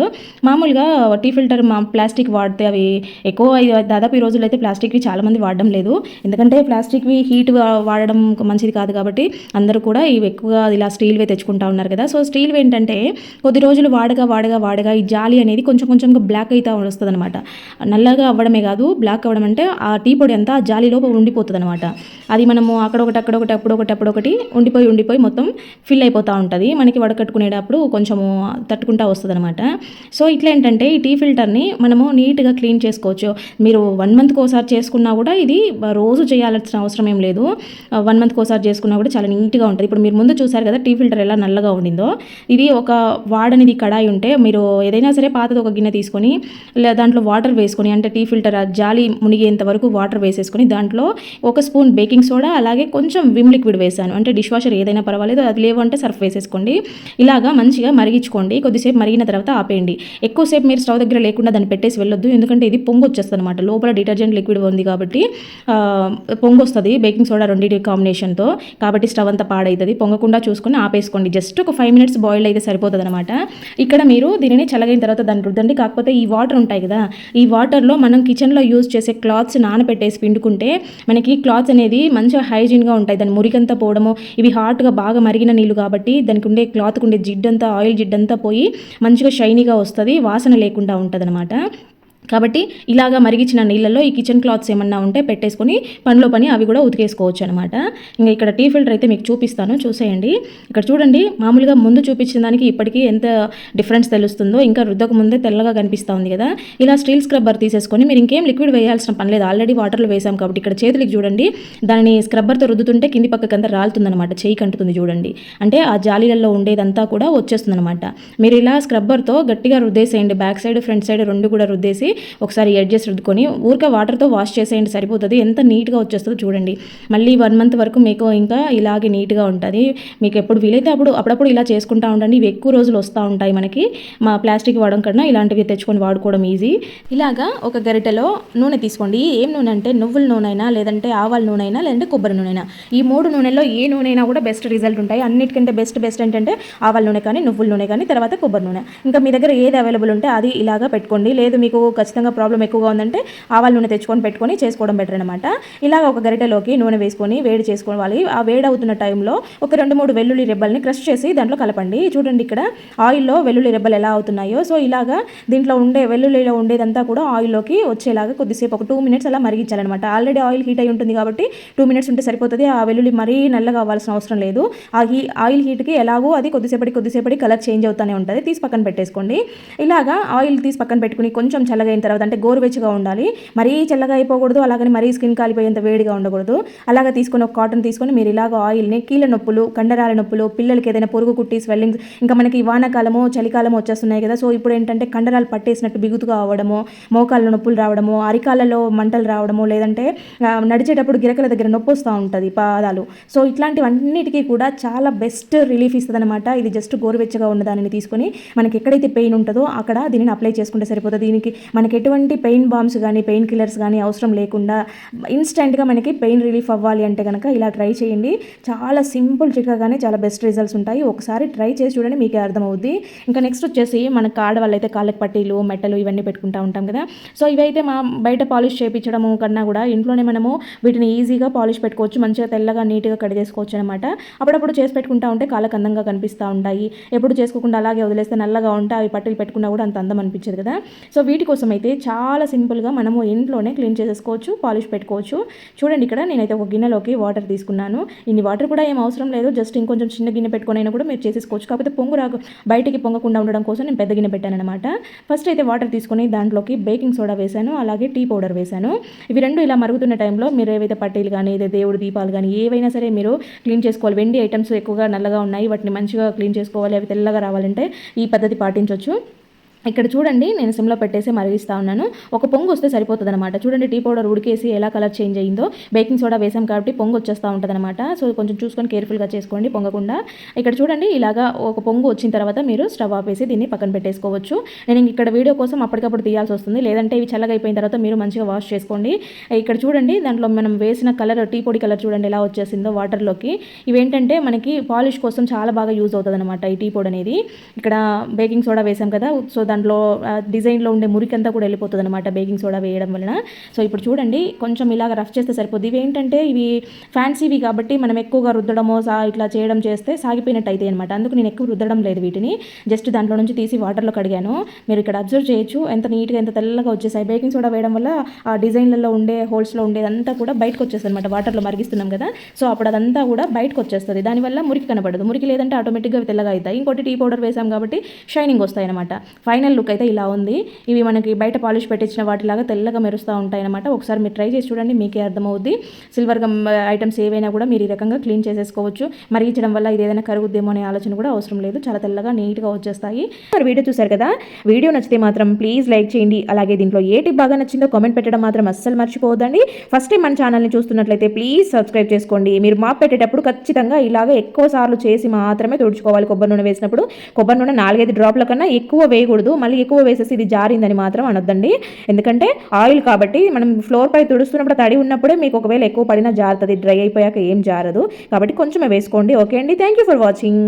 మామూలుగా టీ ఫిల్టర్ మా ప్లాస్టిక్ వాడితే అవి ఎక్కువ దాదాపు ఈ రోజుల్లో అయితే ప్లాస్టిక్వి చాలామంది వాడడం లేదు. ఎందుకంటే ప్లాస్టిక్వి హీట్ వాడడం మంచిది కాదు కాబట్టి అందరూ కూడా ఇవి ఎక్కువగా ఇలా స్టీల్వే తెచ్చుకుంటా ఉన్నారు కదా. సో స్టీల్వే ఏంటంటే కొద్ది రోజులు వాడగా వాడగా వాడగా ఈ జాలి అనేది కొంచెం కొంచెంగా బ్లాక్ అయితే వస్తుంది అనమాట నల్లగా అవ్వడమే కాదు బ్లాక్ అవ్వడం అంటే ఆ టీ పొడి అంతా ఆ జాలిలో ఉండిపోతుంది అనమాట అది మనము అక్కడొకటి అక్కడొకటి అప్పుడొకటి అప్పుడొకటి ఉండిపోయి ఉండిపోయి మొత్తం ఫిల్ అయిపోతూ ఉంటుంది. మనకి వడకట్టుకునేటప్పుడు కొంచెము తట్టుకుంటా వస్తుంది అనమాట సో ఇట్లా ఏంటంటే ఈ టీ ఫిల్టర్ని మనము నీట్గా క్లీన్ చేసుకోవచ్చు. మీరు వన్ మంత్కి ఒకసారి చేసుకున్నా కూడా ఇది రోజు చేయాల్సిన అవసరం ఏం లేదు. వన్ మంత్కి ఒకసారి చేసుకున్నా కూడా చాలా నీట్గా ఉంటుంది. ఇప్పుడు మీరు ముందు చూసారు కదా టీ ఫిల్టర్ ఎలా నల్లగా ఉండిందో ఇది ఒక వాడనిది కడాయి ఉంటే మీరు ఏదైనా సరే పాతది ఒక గిన్నె తీసుకొని లేదా దాంట్లో వాటర్ వేసుకొని అంటే టీ ఫిల్టర్ జాలి మునిగేంత వరకు వాటర్ వేసేసుకొని దాంట్లో ఒక స్పూన్ బేకింగ్ సోడా అలాగే కొంచెం విమ్ లిక్విడ్ వేసాను అంటే డిష్ వాషర్ ఏదైనా పర్వాలేదు అది లేవు అంటే సర్ఫ్ వేసేసుకోండి. ఇలాగా మంచిగా మరిగించుకోండి. కొద్దిసేపు మరిగిన తర్వాత ఆపేయండి. ఎక్కువసేపు మీరు స్టవ్ దగ్గర లేకుండా దాన్ని పెట్టేసి వెళ్ళొద్దు. ఎందుకంటే ఇది పొంగు వచ్చేస్తుంది అనమాట లోపల డిటర్జెంట్ లిక్విడ్ ఉంది కాబట్టి ఆ, పొంగు వస్తుంది బేకింగ్ సోడా రెండింటి కాంబినేషన్తో కాబట్టి స్టవ్ అంతా పాడవుతుంది పొంగకుండా చూసుకొని ఆపేసుకోండి. జస్ట్ ఒక ఫైవ్ మినిట్స్ బాయిల్ అయితే సరిపోతుంది అనమాట ఇక్కడ మీరు దీనిని చల్లగైన తర్వాత దాన్ని రుద్దండి. కాకపోతే ఈ వాటర్ ఉంటాయి కదా ఈ వాటర్లో మనం కిచెన్లో యూజ్ చేసే క్లాత్స్ నానబెట్టేసి పిండుకుంటే మనకి క్లాత్స్ అనేది మంచిగా హైజీన్గా ఉంటాయి. దాని మురికంతా పోవడము ఇవి హాట్గా బాగా మరిగిన నీళ్ళు కాబట్టి దానికి ఉండే క్లాత్కి ఉండే జిడ్డంతా ఆయిల్ జిడ్డంతా పోయి మంచిగా షైనీగా వస్తుంది. వాసన లేకుండా ఉంటుంది కాబట్టి ఇలాగా మరిగించిన నీళ్ళల్లో ఈ కిచెన్ క్లాత్స్ ఏమన్నా ఉంటే పెట్టేసుకొని పనిలో పని అవి కూడా ఉతికేసుకోవచ్చు అనమాట ఇంకా ఇక్కడ టీ ఫిల్టర్ అయితే మీకు చూపిస్తాను చూసేయండి. ఇక్కడ చూడండి మామూలుగా ముందు చూపించిన దానికి ఇప్పటికీ ఎంత డిఫరెన్స్ తెలుస్తుందో ఇంకా రుద్దక ముందే తెల్లగా కనిపిస్తూ ఉంది కదా. ఇలా స్టీల్ స్క్రబ్బర్ తీసేసుకొని మీరు ఇంకేం లిక్విడ్ వేయాల్సిన పని లేదు. ఆల్రెడీ వాటర్లో వేసాం కాబట్టి ఇక్కడ చేతులకి చూడండి దానిని స్క్రబ్బర్తో రుద్దుతుంటే కింది పక్కకంతా రాలుతుందనమాట చేయి కంటుతుంది చూడండి. అంటే ఆ జాలీలలో ఉండేదంతా కూడా వచ్చేస్తుందనమాట మీరు ఇలా స్క్రబ్బర్తో గట్టిగా రుద్దేసేయండి బ్యాక్ సైడ్ ఫ్రంట్ సైడ్ రెండు కూడా రుద్దేసి ఒకసారి ఎడ్జెస్ రుద్దుకొని ఊరికే వాటర్తో వాష్ చేసేయండి సరిపోతుంది. ఎంత నీట్గా వచ్చేస్తుందో చూడండి. మళ్ళీ వన్ మంత్ వరకు మీకు ఇంకా ఇలాగే నీట్గా ఉంటుంది. మీకు ఎప్పుడు వీలైతే అప్పుడు అప్పుడప్పుడు ఇలా చేసుకుంటా ఉండండి. ఇవి ఎక్కువ రోజులు వస్తూ ఉంటాయి మనకి. మా ప్లాస్టిక్ వాడడం కన్నా ఇలాంటివి తెచ్చుకొని వాడుకోవడం ఈజీ ఇలాగా ఒక గరిటెలో నూనె తీసుకోండి. ఏం నూనె అంటే నువ్వుల నూనె అయినా లేదంటే ఆవాల నూనె అయినా లేదంటే కొబ్బరి నూనె అయినా ఈ మూడు నూనెల్లో ఏ నూనె అయినా కూడా బెస్ట్ రిజల్ట్ ఉంటాయి. అన్నిటికంటే బెస్ట్ బెస్ట్ ఏంటంటే ఆవాల నూనె కానీ నువ్వుల నూనె కానీ తర్వాత కొబ్బరి నూనె. ఇంకా మీ దగ్గర ఏది అవైలబుల్ ఉంటే అది ఇలాగా పెట్టుకోండి. లేదు మీకు ఖచ్చితంగా ప్రాబ్లం ఎక్కువగా ఉందంటే ఆవాల నూనె తెచ్చుకొని పెట్టుకొని చేసుకోవడం బెటర్ అనమాట ఇలాగ ఒక గరిటెలోకి నూనె వేసుకొని వేడి చేసుకోవాలి ఆ వేడి అవుతున్న టైంలో ఒక రెండు మూడు వెల్లుల్లి రెబ్బల్ని క్రష్ చేసి దాంట్లో కలపండి. చూడండి ఇక్కడ ఆయిల్లో వెల్లుల్లి రెబ్బలు ఎలా అవుతున్నాయో. సో ఇలాగా దీంట్లో ఉండే వెల్లుల్లిలో ఉండేదంతా కూడా ఆయిల్లోకి వచ్చేలాగా కొద్దిసేపు ఒక టూ మినిట్స్ అలా మరిగించాలన్నమాట. ఆల్రెడీ ఆయిల్ హీట్ అయి ఉంటుంది కాబట్టి టూ మినిట్స్ ఉంటే సరిపోతుంది. ఆ వెల్లుల్లి మరీ నల్లగా అవ్వాల్సిన అవసరం లేదు. ఆ హీ ఆయిల్ హీట్కి ఎలాగో అది కొద్దిసేపటి కొద్దిసేపటి కలర్ చేంజ్ అవుతూనే ఉంటుంది. తీసి పక్కన పెట్టేసుకోండి. ఇలాగా ఆయిల్ తీసి పక్కన పెట్టుకుని కొంచెం చల్లగా చల్లగైన తర్వాత అంటే గోరువెచ్చగా ఉండాలి. మరీ చల్లగా అయిపోకూడదు అలాగని మరీ స్కిన్ కాలిపోయేంత వేడిగా ఉండకూడదు. అలాగే తీసుకొని ఒక కాటన్ తీసుకొని మీరు ఇలాగ ఆయిల్ని కీళ్ళ నొప్పులు కండరాల నొప్పులు పిల్లలకి ఏదైనా పొరుగు కుట్టి స్వెల్లింగ్స్ ఇంకా మనకి వానాకాలము చలికాలము వచ్చేస్తున్నాయి కదా. సో ఇప్పుడు ఏంటంటే కండరాలు పట్టేసినట్టు బిగుతుగా అవ్వడము మోకాళ్ళ నొప్పులు రావడము అరికాళ్ళలో మంటలు రావడము లేదంటే నడిచేటప్పుడు గిరకల దగ్గర నొప్పి వస్తూ ఉంటుంది పాదాలు. సో ఇట్లాంటివన్నిటికీ కూడా చాలా బెస్ట్ రిలీఫ్ ఇస్తుంది అనమాట ఇది జస్ట్ గోరువెచ్చగా ఉన్న దానిని తీసుకొని మనకి ఎక్కడైతే పెయిన్ ఉంటుందో అక్కడ దీనిని అప్లై చేసుకుంటే సరిపోతుంది. దీనికి మన మనకి ఎటువంటి పెయిన్ బామ్స్ కానీ పెయిన్ కిల్లర్స్ కానీ అవసరం లేకుండా ఇన్స్టెంట్గా మనకి పెయిన్ రిలీఫ్ అవ్వాలి అంటే కనుక ఇలా ట్రై చేయండి. చాలా సింపుల్ చిట్కాగానే చాలా బెస్ట్ రిజల్ట్స్ ఉంటాయి. ఒకసారి ట్రై చేసి చూడండి మీకే అర్థమవుద్ది. ఇంకా నెక్స్ట్ వచ్చేసి మనకు కాడ అయితే కాళ్ళకి పట్టీలు మెట్టలు ఇవన్నీ పెట్టుకుంటూ ఉంటాం కదా. సో ఇవైతే మా బయట పాలిష్ చేయించడము కన్నా కూడా ఇంట్లోనే మనము వీటిని ఈజీగా పాలిష్ పెట్టుకోవచ్చు. మంచిగా తెల్లగా నీట్గా కడిగేసుకోవచ్చు అనమాట అప్పుడప్పుడు చేసి పెట్టుకుంటా ఉంటే కాళ్ళకి అందంగా కనిపిస్తూ ఉంటాయి. ఎప్పుడు చేసుకోకుండా అలాగే వదిలేస్తే నల్లగా ఉంటే అవి పట్టీలు పెట్టుకున్నా కూడా అంత అందం అనిపించదు కదా. సో వీటి కోసం అయితే చాలా సింపుల్గా మనము ఇంట్లోనే క్లీన్ చేసేసుకోవచ్చు పాలిష్ పెట్టుకోవచ్చు. చూడండి ఇక్కడ నేనైతే ఒక గిన్నెలోకి వాటర్ తీసుకున్నాను. ఇన్ని వాటర్ కూడా ఏం అవసరం లేదు. జస్ట్ ఇంకొంచెం చిన్న గిన్నె పెట్టుకొని అయినా కూడా మీరు చేసేసుకోవచ్చు. కాకపోతే పొంగు రాకు బయటికి పొంగకుండా ఉండడం కోసం నేను పెద్ద గిన్నె పెట్టాను అనమాట ఫస్ట్ అయితే వాటర్ తీసుకొని దాంట్లోకి బేకింగ్ సోడా వేశాను. అలాగే టీ పౌడర్ వేశాను. ఇవి రెండు ఇలా మరుగుతున్న టైంలో మీరు ఏవైతే పట్టీలు కానీ ఏదైతే దేవుడు దీపాలు కానీ ఏవైనా సరే మీరు క్లీన్ చేసుకోవాలి. వెండి ఐటమ్స్ ఎక్కువగా నల్లగా ఉన్నాయి. వాటిని మంచిగా క్లీన్ చేసుకోవాలి. అవి తెల్లగా రావాలంటే ఈ పద్ధతి పాటించవచ్చు ఇక్కడ చూడండి నేను సిమ్లో పెట్టేసి మరిగిస్తా ఉన్నాను. ఒక పొంగు వస్తే సరిపోతుంది అనమాట చూడండి టీ పౌడర్ ఉడికేసి ఎలా కలర్ చేంజ్ అయ్యిందో బేకింగ్ సోడా వేసాం కాబట్టి పొంగు వచ్చేస్తూ ఉంటుంది అనమాట సో కొంచెం చూసుకొని కేర్ఫుల్గా చేసుకోండి పొంగకుండా. ఇక్కడ చూడండి ఇలాగా ఒక పొంగు వచ్చిన తర్వాత మీరు స్టవ్ ఆపేసి దీన్ని పక్కన పెట్టేసుకోవచ్చు. నేను ఇక్కడ వీడియో కోసం అప్పటికప్పుడు తీయాల్సి వస్తుంది. లేదంటే ఇవి చల్లగా అయిపోయిన తర్వాత మీరు మంచిగా వాష్ చేసుకోండి. ఇక్కడ చూడండి దాంట్లో మనం వేసిన కలర్ టీ పొడి కలర్ చూడండి ఎలా వచ్చేసిందో వాటర్లోకి. ఇవేంటంటే మనకి పాలిష్ కోసం చాలా బాగా యూజ్ అవుతుంది అనమాట ఈ టీ పొడి అనేది. ఇక్కడ బేకింగ్ సోడా వేసాం కదా సో దాంట్లో డిజైన్లో ఉండే మురికంతా కూడా వెళ్ళిపోతుంది అనమాట బేకింగ్ సోడా వేయడం వలన. సో ఇప్పుడు చూడండి కొంచెం ఇలాగ రఫ్ చేస్తే సరిపోద్ది. ఇవి ఏంటంటే ఇవి ఫ్యాన్సీవి కాబట్టి మనం ఎక్కువగా రుద్దడమో సా ఇట్లా చేయడం చేస్తే సాగిపోయినట్టు అయితే అనమాట అందుకు నేను ఎక్కువ రుద్దడం లేదు వీటిని. జస్ట్ దాంట్లో నుంచి తీసి వాటర్లో కడిగాను. మీరు ఇక్కడ అబ్జర్వ్ చేయొచ్చు. ఎంత నీట్గా ఎంత తెల్లగా వచ్చేసాయి. బేకింగ్ సోడా వేయడం వల్ల ఆ డిజైన్లలో ఉండే హోల్స్లో ఉండేదంతా కూడా బయటకు వచ్చేస్తుంది అనమాట వాటర్లో మరిగిస్తున్నాం కదా. సో అప్పుడు అదంతా కూడా బయటకు వచ్చేస్తుంది. దానివల్ల మురికి కనబడదు. మురికి లేదంటే ఆటోమేటిక్గా తెల్లగా అవుతాయి ఇంకోటి టీ పౌడర్ వేసాం కాబట్టి షైనింగ్ వస్తాయి అనమాట ఫైనల్ లుక్ అయితే ఇలా ఉంది. ఇవి మనకి బయట పాలిష్ పెట్టించిన వాటిలాగా తెల్లగా మెరుస్తూ ఉంటాయి అనమాట ఒకసారి మీరు ట్రై చేసి చూడండి మీకే అర్థమవుద్ది. సిల్వర్ గమ్ ఐటమ్స్ ఏవైనా కూడా మీరు ఈ రకంగా క్లీన్ చేసేసుకోవచ్చు. మరిగించడం వల్ల ఇది ఏదైనా కరుగుద్దేమో అనే ఆలోచన కూడా అవసరం లేదు. చాలా తెల్లగా నీట్గా వచ్చేస్తాయి. మరి వీడియో చూసారు కదా? వీడియో నచ్చితే మాత్రం ప్లీజ్ లైక్ చేయండి. అలాగే దీంట్లో ఏ టిప్ బాగా నచ్చిందో కామెంట్ పెట్టడం మాత్రం అస్సలు మర్చిపోవద్దండి. ఫస్ట్ టైం మన ఛానల్ని చూస్తున్నట్లయితే ప్లీజ్ సబ్స్క్రైబ్ చేసుకోండి. మీరు మాప్ పెట్టేటప్పుడు ఖచ్చితంగా ఇలాగ ఎక్కువ సార్లు చేసి మాత్రమే తుడుచుకోవాలి. కొబ్బరి నూనె వేసినప్పుడు కొబ్బరి నూనె నాలుగైదు డ్రాప్ల కన్నా ఎక్కువ వేయకూడదు. వేయకూడదు. మళ్ళీ ఎక్కువ వేసేసి ఇది జారిందని మాత్రం అనొద్దండి. ఎందుకంటే ఆయిల్ కాబట్టి మనం ఫ్లోర్ పై తుడుస్తున్నప్పుడు తడి ఉన్నప్పుడే మీకు ఒకవేళ ఎక్కువ పడినా జారుతుంది. డ్రై అయిపోయాక ఏం జారదు. కాబట్టి కొంచెమే వేసుకోండి. ఓకే అండి. Thank you for watching.